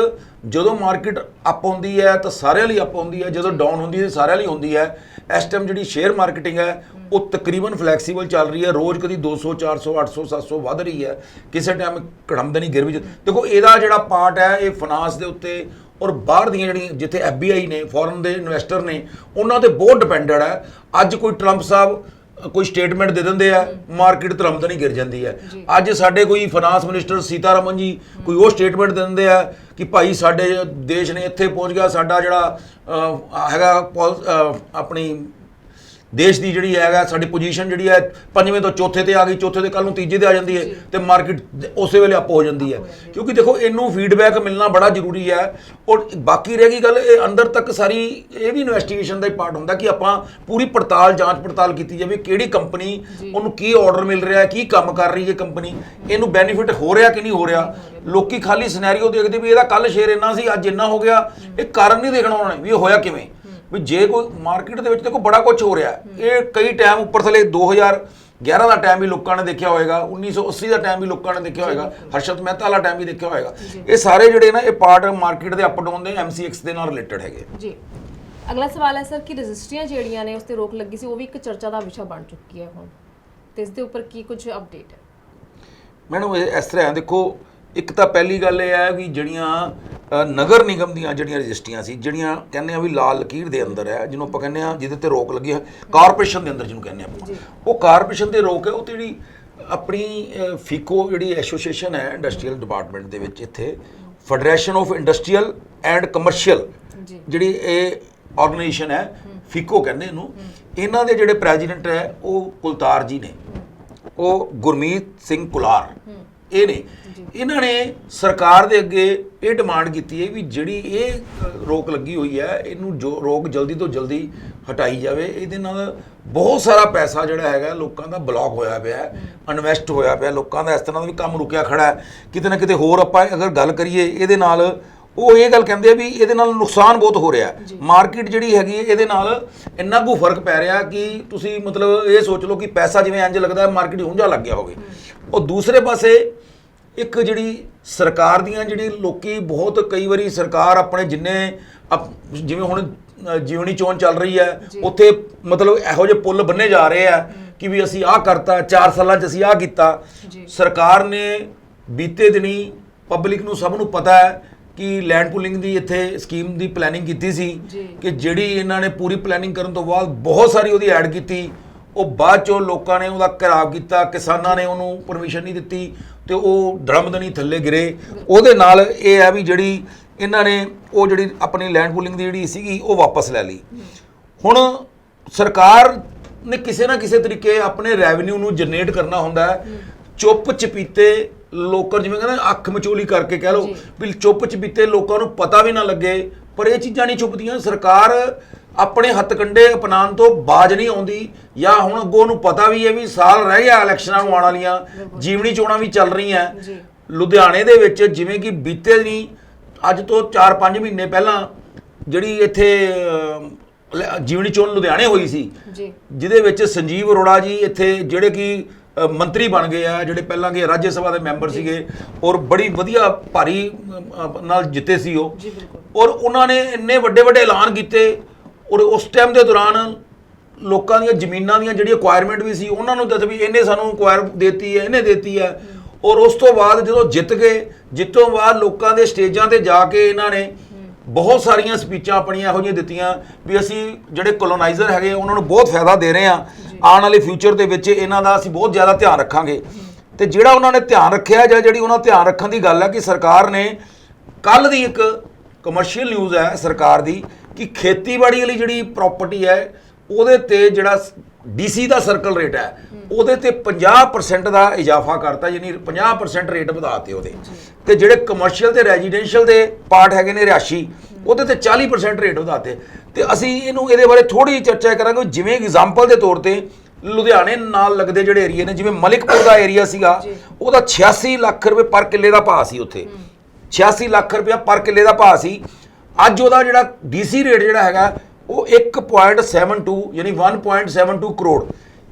ਜਦੋਂ ਮਾਰਕੀਟ ਅਪ ਹੁੰਦੀ ਹੈ ਤਾਂ ਸਾਰਿਆਂ ਲਈ ਅਪ ਹੁੰਦੀ ਹੈ ਜਦੋਂ ਡਾਊਨ ਹੁੰਦੀ ਹੈ ਸਾਰਿਆਂ ਲਈ ਹੁੰਦੀ ਹੈ। ਇਸ ਟਾਈਮ ਜਿਹੜੀ ਸ਼ੇਅਰ ਮਾਰਕੀਟਿੰਗ ਹੈ ਉਹ ਤਕਰੀਬਨ ਫਲੈਕਸੀਬਲ ਚੱਲ ਰਹੀ ਹੈ ਰੋਜ਼ ਕਦੀ 200 400 800 700 ਵੱਧ ਰਹੀ ਹੈ। ਕਿਸੇ ਟਾਈਮ ਕੜਮਦਨੀ ਗਿਰ ਵੀ ਦੇਖੋ ਇਹਦਾ ਜਿਹੜਾ ਪਾਰਟ ਹੈ ਇਹ ਫਾਈਨਾਂਸ ਦੇ ਉੱਤੇ ਔਰ ਬਾਹਰ ਦੀਆਂ ਜਿਹੜੀਆਂ ਜਿੱਥੇ ਐਫਬੀਆਈ ਨੇ ਫੋਰਨ ਦੇ ਇਨਵੈਸਟਰ ਨੇ ਉਹਨਾਂ ਤੇ ਬਹੁਤ ਡਿਪੈਂਡਡ ਹੈ ਅੱਜ ਕੋਈ ਟਰੰਪ ਸਾਹਿਬ ਕੋਈ ਸਟੇਟਮੈਂਟ ਦੇ ਦਿੰਦੇ ਆ ਮਾਰਕੀਟ ਤੁਰੰਤ ਨਹੀਂ ਗਿਰ ਜਾਂਦੀ ਹੈ। ਅੱਜ ਸਾਡੇ ਕੋਈ ਫਾਈਨਾਂਸ ਮਿਨਿਸਟਰ ਸੀਤਾਰਮਨ ਜੀ ਕੋਈ ਉਹ ਸਟੇਟਮੈਂਟ ਦੇ ਦਿੰਦੇ ਆ ਕਿ ਭਾਈ ਸਾਡੇ ਦੇਸ਼ ਨੇ ਇੱਥੇ ਪਹੁੰਚ ਗਿਆ ਸਾਡਾ ਜਿਹੜਾ ਹੈਗਾ ਆਪਣੀ ਦੇਸ਼ ਦੀ ਜਿਹੜੀ ਹੈਗਾ ਸਾਡੀ ਪੋਜੀਸ਼ਨ ਜਿਹੜੀ ਹੈ ਪੰਜਵੇਂ ਤੋਂ ਚੌਥੇ ਤੇ ਆ ਗਈ ਚੌਥੇ ਤੇ ਕੱਲ ਨੂੰ ਤੀਜੇ ਤੇ ਆ ਜਾਂਦੀ ਹੈ। ਤੇ ਮਾਰਕੀਟ ਉਸੇ ਵੇਲੇ ਅਪ ਹੋ ਜਾਂਦੀ ਹੈ ਕਿਉਂਕਿ ਦੇਖੋ ਇਹਨੂੰ ਫੀਡਬੈਕ ਮਿਲਣਾ ਬੜਾ ਜ਼ਰੂਰੀ ਹੈ ਔਰ ਬਾਕੀ ਰਹਿ ਗਈ ਗੱਲ ਇਹ ਅੰਦਰ ਤੱਕ ਸਾਰੀ ਇਹ ਵੀ ਇਨਵੈਸਟੀਗੇਸ਼ਨ ਦਾ ਹੀ ਪਾਰਟ ਹੁੰਦਾ ਕਿ ਆਪਾਂ ਪੂਰੀ ਪੜਤਾਲ ਜਾਂਚ ਪੜਤਾਲ ਕੀਤੀ ਜਾਵੇ ਕਿਹੜੀ ਕੰਪਨੀ। ਉਹਨੂੰ ਕੀ ਆਰਡਰ ਮਿਲ ਰਿਹਾ ਹੈ ਕੀ ਕੰਮ ਕਰ ਰਹੀ ਹੈ ਕੰਪਨੀ ਇਹਨੂੰ ਬੈਨੀਫਿਟ ਹੋ ਰਿਹਾ ਕਿ ਨਹੀਂ ਹੋ ਰਿਹਾ ਲੋਕੀ ਖਾਲੀ ਸਿਨੈਰੀਓ ਦੇਖਦੇ ਵੀ ਇਹਦਾ ਕੱਲ ਸ਼ੇਅਰ ਇੰਨਾ ਸੀ ਅੱਜ ਇੰਨਾ ਹੋ ਗਿਆ ਇਹ ਕਾਰਨ ਨਹੀਂ ਦੇਖਣਾ ਉਹਨਾਂ ਨੇ ਵੀ ਇਹ ਹੋਇਆ ਕਿਵੇਂ ਵੀ ਜੇ ਕੋਈ ਮਾਰਕੀਟ ਦੇ ਵਿੱਚ ਦੇਖੋ ਬੜਾ ਕੁਝ ਹੋ ਰਿਹਾ। ਇਹ ਕਈ ਟਾਈਮ ਉੱਪਰ ਥਲੇ 2011 ਦਾ ਟਾਈਮ ਵੀ ਲੋਕਾਂ ਨੇ ਦੇਖਿਆ ਹੋਏਗਾ 1980 ਦਾ ਟਾਈਮ ਵੀ ਲੋਕਾਂ ਨੇ ਦੇਖਿਆ ਹੋਏਗਾ ਹਰਸ਼ਤ ਮਹਿਤਾ ਵਾਲਾ ਟਾਈਮ ਵੀ ਦੇਖਿਆ ਹੋਏਗਾ। ਇਹ ਸਾਰੇ ਜਿਹੜੇ ਨਾ ਇਹ ਪਾਰਟ ਮਾਰਕੀਟ ਦੇ ਅਪ ਡਾਊਨ ਦੇ MCX ਦੇ ਨਾਲ ਰਿਲੇਟਡ ਹੈਗੇ। ਜੀ। ਅਗਲਾ ਸਵਾਲ ਹੈ ਸਰ ਕਿ ਰਜਿਸਟਰੀਆਂ ਜਿਹੜੀਆਂ ਨੇ ਉਸ ਤੇ ਰੋਕ ਲੱਗੀ ਸੀ ਉਹ ਵੀ ਇੱਕ ਚਰਚਾ ਦਾ ਵਿਸ਼ਾ ਬਣ ਚੁੱਕੀ ਹੈ ਹੁਣ। ਤੇ ਇਸ ਦੇ ਉੱਪਰ ਕੀ ਕੁਝ ਅਪਡੇਟ ਹੈ? ਮੈਨੂੰ ਇਸ ਤਰ੍ਹਾਂ ਦੇਖੋ ਇੱਕ ਤਾਂ ਪਹਿਲੀ ਗੱਲ ਇਹ ਹੈ ਵੀ ਜਿਹੜੀਆਂ ਨਗਰ ਨਿਗਮ ਦੀਆਂ ਜਿਹੜੀਆਂ ਰਜਿਸਟਰੀਆਂ ਸੀ ਜਿਹੜੀਆਂ ਕਹਿੰਦੇ ਆ ਵੀ ਲਾਲ ਲਕੀਰ ਦੇ ਅੰਦਰ ਹੈ ਜਿਹਨੂੰ ਆਪਾਂ ਕਹਿੰਦੇ ਆ ਜਿਹਦੇ ਤੇ ਰੋਕ ਲੱਗੀ ਹੈ ਕਾਰਪੋਰੇਸ਼ਨ ਦੇ ਅੰਦਰ ਜਿਹਨੂੰ ਕਹਿੰਦੇ। ਆਪਾਂ। ਉਹ ਕਾਰਪੋਰੇਸ਼ਨ ਦੇ ਰੋਕ ਹੈ ਉਹ ਤੇ ਜਿਹੜੀ ਆਪਣੀ ਫੀਕੋ ਜਿਹੜੀ ਐਸੋਸੀਏਸ਼ਨ ਹੈ ਇੰਡਸਟਰੀਅਲ ਡਿਪਾਰਟਮੈਂਟ ਦੇ ਵਿੱਚ ਇੱਥੇ federation of industrial and commercial ਜਿਹੜੀ ਇਹ ਆਰਗੇਨਾਈਜੇਸ਼ਨ ਹੈ ਫੀਕੋ ਕਹਿੰਦੇ ਇਹਨੂੰ ਇਹਨਾਂ ਦੇ ਜਿਹੜੇ ਪ੍ਰੈਜ਼ੀਡੈਂਟ ਹੈ ਉਹ ਕੁਲਤਾਰ ਜੀ ਨੇ। ਉਹ ਗੁਰਮੀਤ ਸਿੰਘ ਕੁਲਾਰ। ਇਹ ਨੇ। ਇਹਨਾਂ ਨੇ ਸਰਕਾਰ ਦੇ ਅੱਗੇ ਇਹ ਡਿਮਾਂਡ ਕੀਤੀ ਹੈ ਵੀ ਜਿਹੜੀ ਇਹ ਰੋਕ ਲੱਗੀ ਹੋਈ ਹੈ ਇਹਨੂੰ ਜੋ ਰੋਕ ਜਲਦੀ ਤੋਂ ਜਲਦੀ ਹਟਾਈ ਜਾਵੇ। ਇਹਦੇ ਨਾਲ ਬਹੁਤ ਸਾਰਾ ਪੈਸਾ ਜਿਹੜਾ ਹੈਗਾ ਲੋਕਾਂ ਦਾ ਬਲੌਕ ਹੋਇਆ ਪਿਆ ਹੈ ਇਨਵੈਸਟ ਹੋਇਆ ਪਿਆ ਲੋਕਾਂ ਦਾ ਇਸ ਤਰ੍ਹਾਂ ਦਾ ਵੀ ਕੰਮ ਰੁਕਿਆ ਖੜਾ ਹੈ। ਕਿਤੇ ਨਾ ਕਿਤੇ ਹੋਰ ਆਪਾਂ ਅਗਰ ਗੱਲ ਕਰੀਏ ਇਹਦੇ ਨਾਲ ਉਹ ਇਹ ਗੱਲ ਕਹਿੰਦੇ ਆ ਵੀ ਇਹਦੇ ਨਾਲ ਨੁਕਸਾਨ ਬਹੁਤ ਹੋ ਰਿਹਾ ਹੈ। ਮਾਰਕੀਟ ਜਿਹੜੀ ਹੈਗੀ ਹੈ ਇਹਦੇ ਨਾਲ ਇੰਨਾ ਕੁ ਫ਼ਰਕ ਪੈ ਰਿਹਾ ਕਿ ਤੁਸੀਂ ਮਤਲਬ ਇਹ ਸੋਚ ਲਓ ਕਿ ਪੈਸਾ ਜਿਵੇਂ ਇੰਜ ਲੱਗਦਾ ਮਾਰਕੀਟ ਹੁੰਝਾ ਲੱਗ ਗਿਆ ਹੋਵੇ। ਉਹ ਦੂਸਰੇ ਪਾਸੇ ਇੱਕ ਜਿਹੜੀ ਸਰਕਾਰ ਦੀਆਂ ਜਿਹੜੀ ਲੋਕੀ ਬਹੁਤ ਕਈ ਵਾਰੀ ਸਰਕਾਰ ਆਪਣੇ ਜਿੰਨੇ ਜਿਵੇਂ ਹੁਣ ਜੀਵਨੀ ਚੋਣ ਚੱਲ ਰਹੀ ਹੈ ਉੱਥੇ ਮਤਲਬ ਇਹੋ ਜਿਹੇ ਪੁੱਲ ਬੰਨੇ ਜਾ ਰਹੇ ਆ ਕਿ ਵੀ ਅਸੀਂ ਆਹ ਕਰਤਾ 4 ਸਾਲਾਂ 'ਚ ਅਸੀਂ ਆਹ ਕੀਤਾ। ਸਰਕਾਰ ਨੇ ਬੀਤੇ ਦਿਨੀ ਪਬਲਿਕ ਨੂੰ ਸਭ ਨੂੰ ਪਤਾ ਹੈ ਕਿ ਲੈਂਡ ਪੂਲਿੰਗ ਦੀ ਇੱਥੇ ਸਕੀਮ ਦੀ ਪਲੈਨਿੰਗ ਕੀਤੀ ਸੀ। ਕਿ ਜਿਹੜੀ ਇਹਨਾਂ ਨੇ ਪੂਰੀ ਪਲੈਨਿੰਗ ਕਰਨ ਤੋਂ ਬਾਅਦ ਬਹੁਤ ਸਾਰੀ ਉਹਦੀ ਐਡ ਕੀਤੀ ਉਹ ਬਾਅਦ ਚੋਂ ਲੋਕਾਂ ਨੇ ਉਹਦਾ ਘਰਾਵ ਕੀਤਾ ਕਿਸਾਨਾਂ ਨੇ ਉਹਨੂੰ ਪਰਮਿਸ਼ਨ ਨਹੀਂ ਦਿੱਤੀ ਤੇ ਉਹ ਦਰਮਦਨੀ ਥੱਲੇ ਗਿਰੇ। ਉਹਦੇ ਨਾਲ ਇਹ ਹੈ ਵੀ ਜਿਹੜੀ ਇਹਨਾਂ ਨੇ ਉਹ ਜਿਹੜੀ ਆਪਣੀ ਲੈਂਡ ਪੂਲਿੰਗ ਦੀ ਜਿਹੜੀ ਸੀਗੀ ਉਹ ਵਾਪਸ ਲੈ ਲਈ। ਹੁਣ ਸਰਕਾਰ ਨੇ ਕਿਸੇ ਨਾ ਕਿਸੇ ਤਰੀਕੇ ਆਪਣੇ ਰੈਵਨਿਊ ਨੂੰ ਜਨਰੇਟ ਕਰਨਾ ਹੁੰਦਾ ਹੈ। ਚੁੱਪ ਚਪੀਤੇ ਲੋਕਾਂ ਜਿਵੇਂ ਕਹਿੰਦੇ ਅੱਖ ਮਚੋਲੀ ਕਰਕੇ ਕਹਿ ਜੀ। ਵੀ ਚੁੱਪ ਚਪੀਤੇ ਲੋਕਾਂ ਨੂੰ ਪਤਾ ਵੀ ਨਾ ਲੱਗੇ ਪਰ ਇਹ ਚੀਜ਼ਾਂ ਨਹੀਂ ਚੁੱਪਦੀਆਂ ਸਰਕਾਰ ਆਪਣੇ ਹੱਥਕੰਡੇ ਅਪਣਾਉਣ ਤੋਂ ਬਾਜ ਨਹੀਂ ਆਉਂਦੀ ਜਾਂ ਹੁਣ ਅੱਗੋਂ ਨੂੰ ਪਤਾ ਵੀ ਹੈ ਵੀ ਸਾਲ ਰਹਿ ਗਿਆ ਇਲੈਕਸ਼ਨਾਂ ਨੂੰ ਆਉਣ ਵਾਲੀਆਂ ਜੀਵਨੀ ਚੋਣਾਂ ਵੀ ਚੱਲ ਰਹੀਆਂ। ਲੁਧਿਆਣੇ ਦੇ ਵਿੱਚ ਜਿਵੇਂ ਕਿ ਬੀਤੇ ਨਹੀਂ ਅੱਜ ਤੋਂ 4-5 ਮਹੀਨੇ ਪਹਿਲਾਂ ਜਿਹੜੀ ਇੱਥੇ ਜੀਵਨੀ ਚੋਣ ਲੁਧਿਆਣੇ ਹੋਈ ਸੀ ਜਿਹਦੇ ਵਿੱਚ ਸੰਜੀਵ ਅਰੋੜਾ ਜੀ ਇੱਥੇ ਜਿਹੜੇ ਕਿ ਮੰਤਰੀ ਬਣ ਗਏ ਆ ਜਿਹੜੇ ਪਹਿਲਾਂ ਕੇ ਰਾਜ ਸਭਾ ਦੇ ਮੈਂਬਰ ਸੀਗੇ ਔਰ ਬੜੀ ਵਧੀਆ ਭਾਰੀ ਨਾਲ ਜਿੱਤੇ ਸੀ ਉਹ। ਜੀ ਬਿਲਕੁਲ। ਔਰ ਉਹਨਾਂ ਨੇ ਇੰਨੇ ਵੱਡੇ ਵੱਡੇ ਐਲਾਨ ਕੀਤੇ ਔਰ ਉਸ ਟਾਈਮ ਦੇ ਦੌਰਾਨ ਲੋਕਾਂ ਦੀਆਂ ਜ਼ਮੀਨਾਂ ਦੀਆਂ ਜਿਹੜੀ ਅਕਵਾਇਰਮੈਂਟ ਵੀ ਸੀ ਉਹਨਾਂ ਨੂੰ ਦੱਸ ਵੀ ਇਹਨੇ ਸਾਨੂੰ ਅਕਵਾਇਰ ਦਿੱਤੀ ਹੈ ਇਹਨੇ ਦਿੱਤੀ ਹੈ। ਔਰ ਉਸ ਤੋਂ ਬਾਅਦ ਜਦੋਂ ਜਿੱਤ ਗਏ ਜਿੱਤੋਂ ਬਾਅਦ ਲੋਕਾਂ ਦੇ ਸਟੇਜਾਂ ਤੇ ਜਾ ਕੇ ਇਹਨਾਂ ਨੇ ਬਹੁਤ ਸਾਰੀਆਂ ਸਪੀਚਾਂ ਆਪਣੀਆਂ ਇਹੋ ਜਿਹੀਆਂ ਦਿੱਤੀਆਂ ਵੀ ਅਸੀਂ ਜਿਹੜੇ ਕੋਲੋਨਾਈਜ਼ਰ ਹੈਗੇ ਉਹਨਾਂ ਨੂੰ ਬਹੁਤ ਫਾਇਦਾ ਦੇ ਰਹੇ ਹਾਂ। ਆਉਣ ਵਾਲੇ ਫਿਊਚਰ ਦੇ ਵਿੱਚ ਇਹਨਾਂ ਦਾ ਅਸੀਂ ਬਹੁਤ ਜ਼ਿਆਦਾ ਧਿਆਨ ਰੱਖਾਂਗੇ। ਤੇ ਜਿਹੜਾ ਉਹਨਾਂ ਨੇ ਧਿਆਨ ਰੱਖਿਆ ਜਾਂ ਜਿਹੜੀ ਉਹਨਾਂ ਧਿਆਨ ਰੱਖਣ ਦੀ ਗੱਲ ਹੈ ਕਿ ਸਰਕਾਰ ਨੇ ਕੱਲ ਦੀ ਇੱਕ ਕਮਰਸ਼ੀਅਲ ਨਿਊਜ਼ ਹੈ ਸਰਕਾਰ ਦੀ ਕਿ ਖੇਤੀਬਾੜੀ ਵਾਲੀ ਜਿਹੜੀ ਪ੍ਰਾਪਰਟੀ ਹੈ ਉਹਦੇ ਤੇ ਜਿਹੜਾ ਡੀਸੀ ਦਾ ਸਰਕਲ ਰੇਟ ਹੈ ਉਹਦੇ ਤੇ 50% ਦਾ ਇਜ਼ਾਫਾ ਕਰਤਾ ਯਾਨੀ 50% ਰੇਟ ਵਧਾਤੇ ਉਹਦੇ। ਤੇ ਜਿਹੜੇ ਕਮਰਸ਼ੀਅਲ ਤੇ ਰੈਜ਼ੀਡੈਂਸ਼ੀਅਲ ਦੇ ਪਾਰਟ ਹੈਗੇ ਨੇ ਰਿਹਾਸ਼ੀ ਉਹਦੇ ਤੇ 40% ਰੇਟ ਵਧਾਤੇ। ਤੇ ਅਸੀਂ ਇਹਨੂੰ ਇਹਦੇ ਬਾਰੇ ਥੋੜੀ ਚਰਚਾ ਕਰਾਂਗੇ। ਜਿਵੇਂ ਐਗਜ਼ਾਮਪਲ ਦੇ ਤੌਰ ਤੇ ਲੁਧਿਆਣੇ ਨਾਲ ਲੱਗਦੇ ਜਿਹੜੇ ਏਰੀਆ ਨੇ ਜਿਵੇਂ ਮਲਿਕਪੁਰ ਦਾ ਏਰੀਆ ਸੀਗਾ ਉਹਦਾ 86 ਲੱਖ ਰੁਪਏ ਪਰ ਕਿੱਲੇ ਦਾ ਭਾਅ ਸੀ ਉੱਥੇ। 86 ਲੱਖ ਰੁਪਇਆ ਪਰ ਕਿੱਲੇ ਦਾ ਭਾਅ ਸੀ। ਅੱਜ ਉਹਦਾ ਜਿਹੜਾ ਡੀਸੀ ਰੇਟ ਜਿਹੜਾ ਹੈਗਾ, ਉਹ 1.72 ਯਾਨੀ 1.72 ਕਰੋੜ।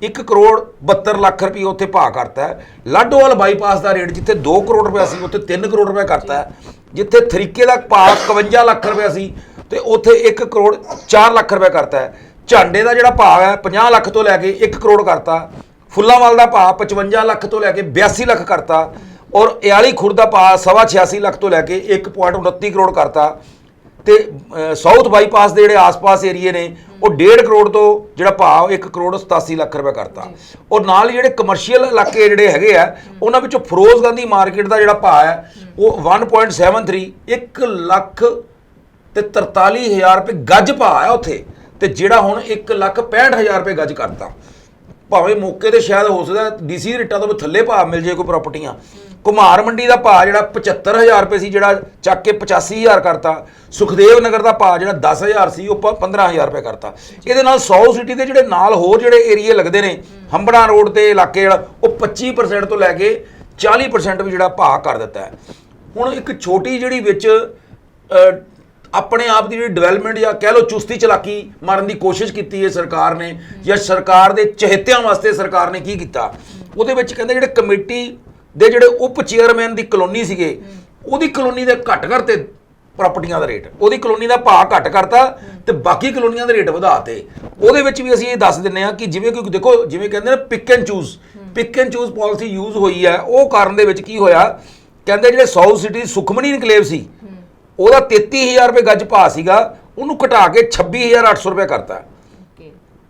1 ਕਰੋੜ 72 ਲੱਖ ਰੁਪਏ ਉੱਥੇ ਭਾਅ ਕਰਤਾ ਹੈ। ਲਾਡੋਵਾਲ ਬਾਈਪਾਸ ਦਾ ਰੇਟ ਜਿੱਥੇ 2 ਕਰੋੜ ਰੁਪਏ ਸੀ, ਉੱਥੇ 3 ਕਰੋੜ ਰੁਪਏ ਕਰਤਾ ਹੈ। ਜਿੱਥੇ ਥਰੀਕੇ ਦਾ ਭਾਅ 51 ਲੱਖ ਰੁਪਏ ਸੀ, ਤੇ ਉੱਥੇ 1 ਕਰੋੜ 4 ਲੱਖ ਰੁਪਏ ਕਰਤਾ ਹੈ। ਝਾਂਡੇ ਦਾ ਜਿਹੜਾ ਭਾਅ ਹੈ 50 ਲੱਖ ਤੋਂ ਲੈ ਕੇ 1 ਕਰੋੜ ਕਰਤਾ। ਫੁੱਲਾਂਵਾਲ ਦਾ ਭਾਅ 55 ਲੱਖ ਤੋਂ ਲੈ ਕੇ 82 ਲੱਖ ਕਰਤਾ। ਔਰ 41 ਖੁਰਦ ਦਾ ਭਾਅ ਸਵਾ 86 ਲੱਖ ਤੋਂ ਲੈ ਕੇ 1.29 ਕਰੋੜ ਕਰਤਾ। ਤੇ ਸਾਊਥ ਬਾਈਪਾਸ ਦੇ ਜਿਹੜੇ ਆਸ-ਪਾਸ ਏਰੀਏ ਨੇ ਉਹ 1.5 ਕਰੋੜ ਤੋਂ ਜਿਹੜਾ ਭਾਅ 1 ਕਰੋੜ 87 ਲੱਖ ਰੁਪਏ ਕਰਤਾ। ਔਰ ਨਾਲ ਹੀ ਜਿਹੜੇ ਕਮਰਸ਼ੀਅਲ ਇਲਾਕੇ ਜਿਹੜੇ ਹੈਗੇ ਆ ਉਹਨਾਂ ਵਿੱਚੋਂ ਫਰੋਜ਼ ਗਾਂਧੀ ਮਾਰਕੀਟ ਦਾ ਜਿਹੜਾ ਭਾਅ ਹੈ ਉਹ 1.73 1 ਲੱਖ ਤੇ 43000 ਰੁਪਏ ਗੱਜ ਭਾਅ ਹੈ ਉੱਥੇ। ਤੇ ਜਿਹੜਾ ਹੁਣ 1 ਲੱਖ 65000 ਰੁਪਏ ਗੱਜ ਕਰਤਾ। ਭਾਵੇਂ ਮੌਕੇ ਤੇ ਸ਼ਾਇਦ ਹੋ ਸਕਦਾ ਡੀਸੀ ਰੇਟਾਂ ਤੋਂ ਵੀ ਥੱਲੇ ਭਾਅ ਮਿਲ ਜੇ ਕੋਈ ਪ੍ਰਾਪਰਟੀਆਂ। ਕੁਮਾਰ ਮੰਡੀ ਦਾ ਭਾਅ ਜਿਹੜਾ 75000 ਰੁਪਏ ਸੀ, ਜਿਹੜਾ ਚੱਕ ਕੇ 85000 ਕਰਤਾ। ਸੁਖਦੇਵ ਨਗਰ ਦਾ ਭਾਅ ਜਿਹੜਾ 10000 ਸੀ, ਉਹ ਪ- 15000 ਰੁਪਏ ਕਰਤਾ। ਇਹਦੇ ਨਾਲ 100 ਸਿਟੀ ਦੇ ਜਿਹੜੇ ਨਾਲ ਹੋਰ ਜਿਹੜੇ ਏਰੀਏ ਲੱਗਦੇ ਨੇ, ਹੰਬੜਾ ਰੋਡ ਤੇ ਇਲਾਕੇ ਜਿਹੜਾ ਉਹ 25% ਤੋਂ ਲੈ ਕੇ 40% ਵੀ ਜਿਹੜਾ ਭਾਅ ਕਰ ਦਿੱਤਾ ਹੈ। ਹੁਣ ਇੱਕ ਛੋਟੀ ਜਿਹੜੀ ਵਿੱਚ ਆਪਣੇ ਆਪ ਦੀ ਜਿਹੜੀ ਡਿਵੈਲਪਮੈਂਟ ਜਾਂ ਕਹਿ ਲਓ ਚੁਸਤੀ ਚਲਾਕੀ ਮਾਰਨ ਦੀ ਕੋਸ਼ਿਸ਼ ਕੀਤੀ ਹੈ ਸਰਕਾਰ ਨੇ ਜਾਂ ਸਰਕਾਰ ਦੇ ਚਹੇਤਿਆਂ ਵਾਸਤੇ ਸਰਕਾਰ ਨੇ ਕੀ ਕੀਤਾ? ਉਹਦੇ ਵਿੱਚ ਕਹਿੰਦੇ ਜਿਹੜੇ ਕਮੇਟੀ ਦੇ ਜਿਹੜੇ ਉਪ ਚੇਅਰਮੈਨ ਦੀ ਕਲੋਨੀ ਸੀਗੇ, ਉਹਦੀ ਕਲੋਨੀ ਦੇ ਘੱਟ ਕਰਤੇ ਪ੍ਰਾਪਰਟੀਆਂ ਦਾ ਰੇਟ ਉਹਦੀ ਕਲੋਨੀ ਦਾ ਭਾਅ ਘੱਟ ਕਰਤਾ ਤੇ ਬਾਕੀ ਕਲੋਨੀਆਂ ਦੇ ਰੇਟ ਵਧਾਤੇ ਉਹਦੇ ਵਿੱਚ ਵੀ ਅਸੀਂ ਇਹ ਦੱਸ ਦਿੰਨੇ ਆ ਕਿ ਜਿਵੇਂ ਕਿ ਦੇਖੋ, ਜਿਵੇਂ ਕਹਿੰਦੇ ਨੇ pick and choose pick and choose policy use ਹੋਈ ਹੈ, ਉਹ ਕਾਰਨ ਦੇ ਵਿੱਚ ਕੀ ਹੋਇਆ? ਕਹਿੰਦੇ ਜਿਹੜੇ ਸਾਊਥ ਸਿਟੀ ਸੁਖਮਨੀ ਇਨਕਲੇਵ ਸੀ ਉਹਦਾ 33000 ਰੁਪਏ ਗੱਜ ਭਾਅ ਸੀਗਾ ਉਹਨੂੰ ਘਟਾ ਕੇ 26800 ਰੁਪਏ ਕਰਤਾ।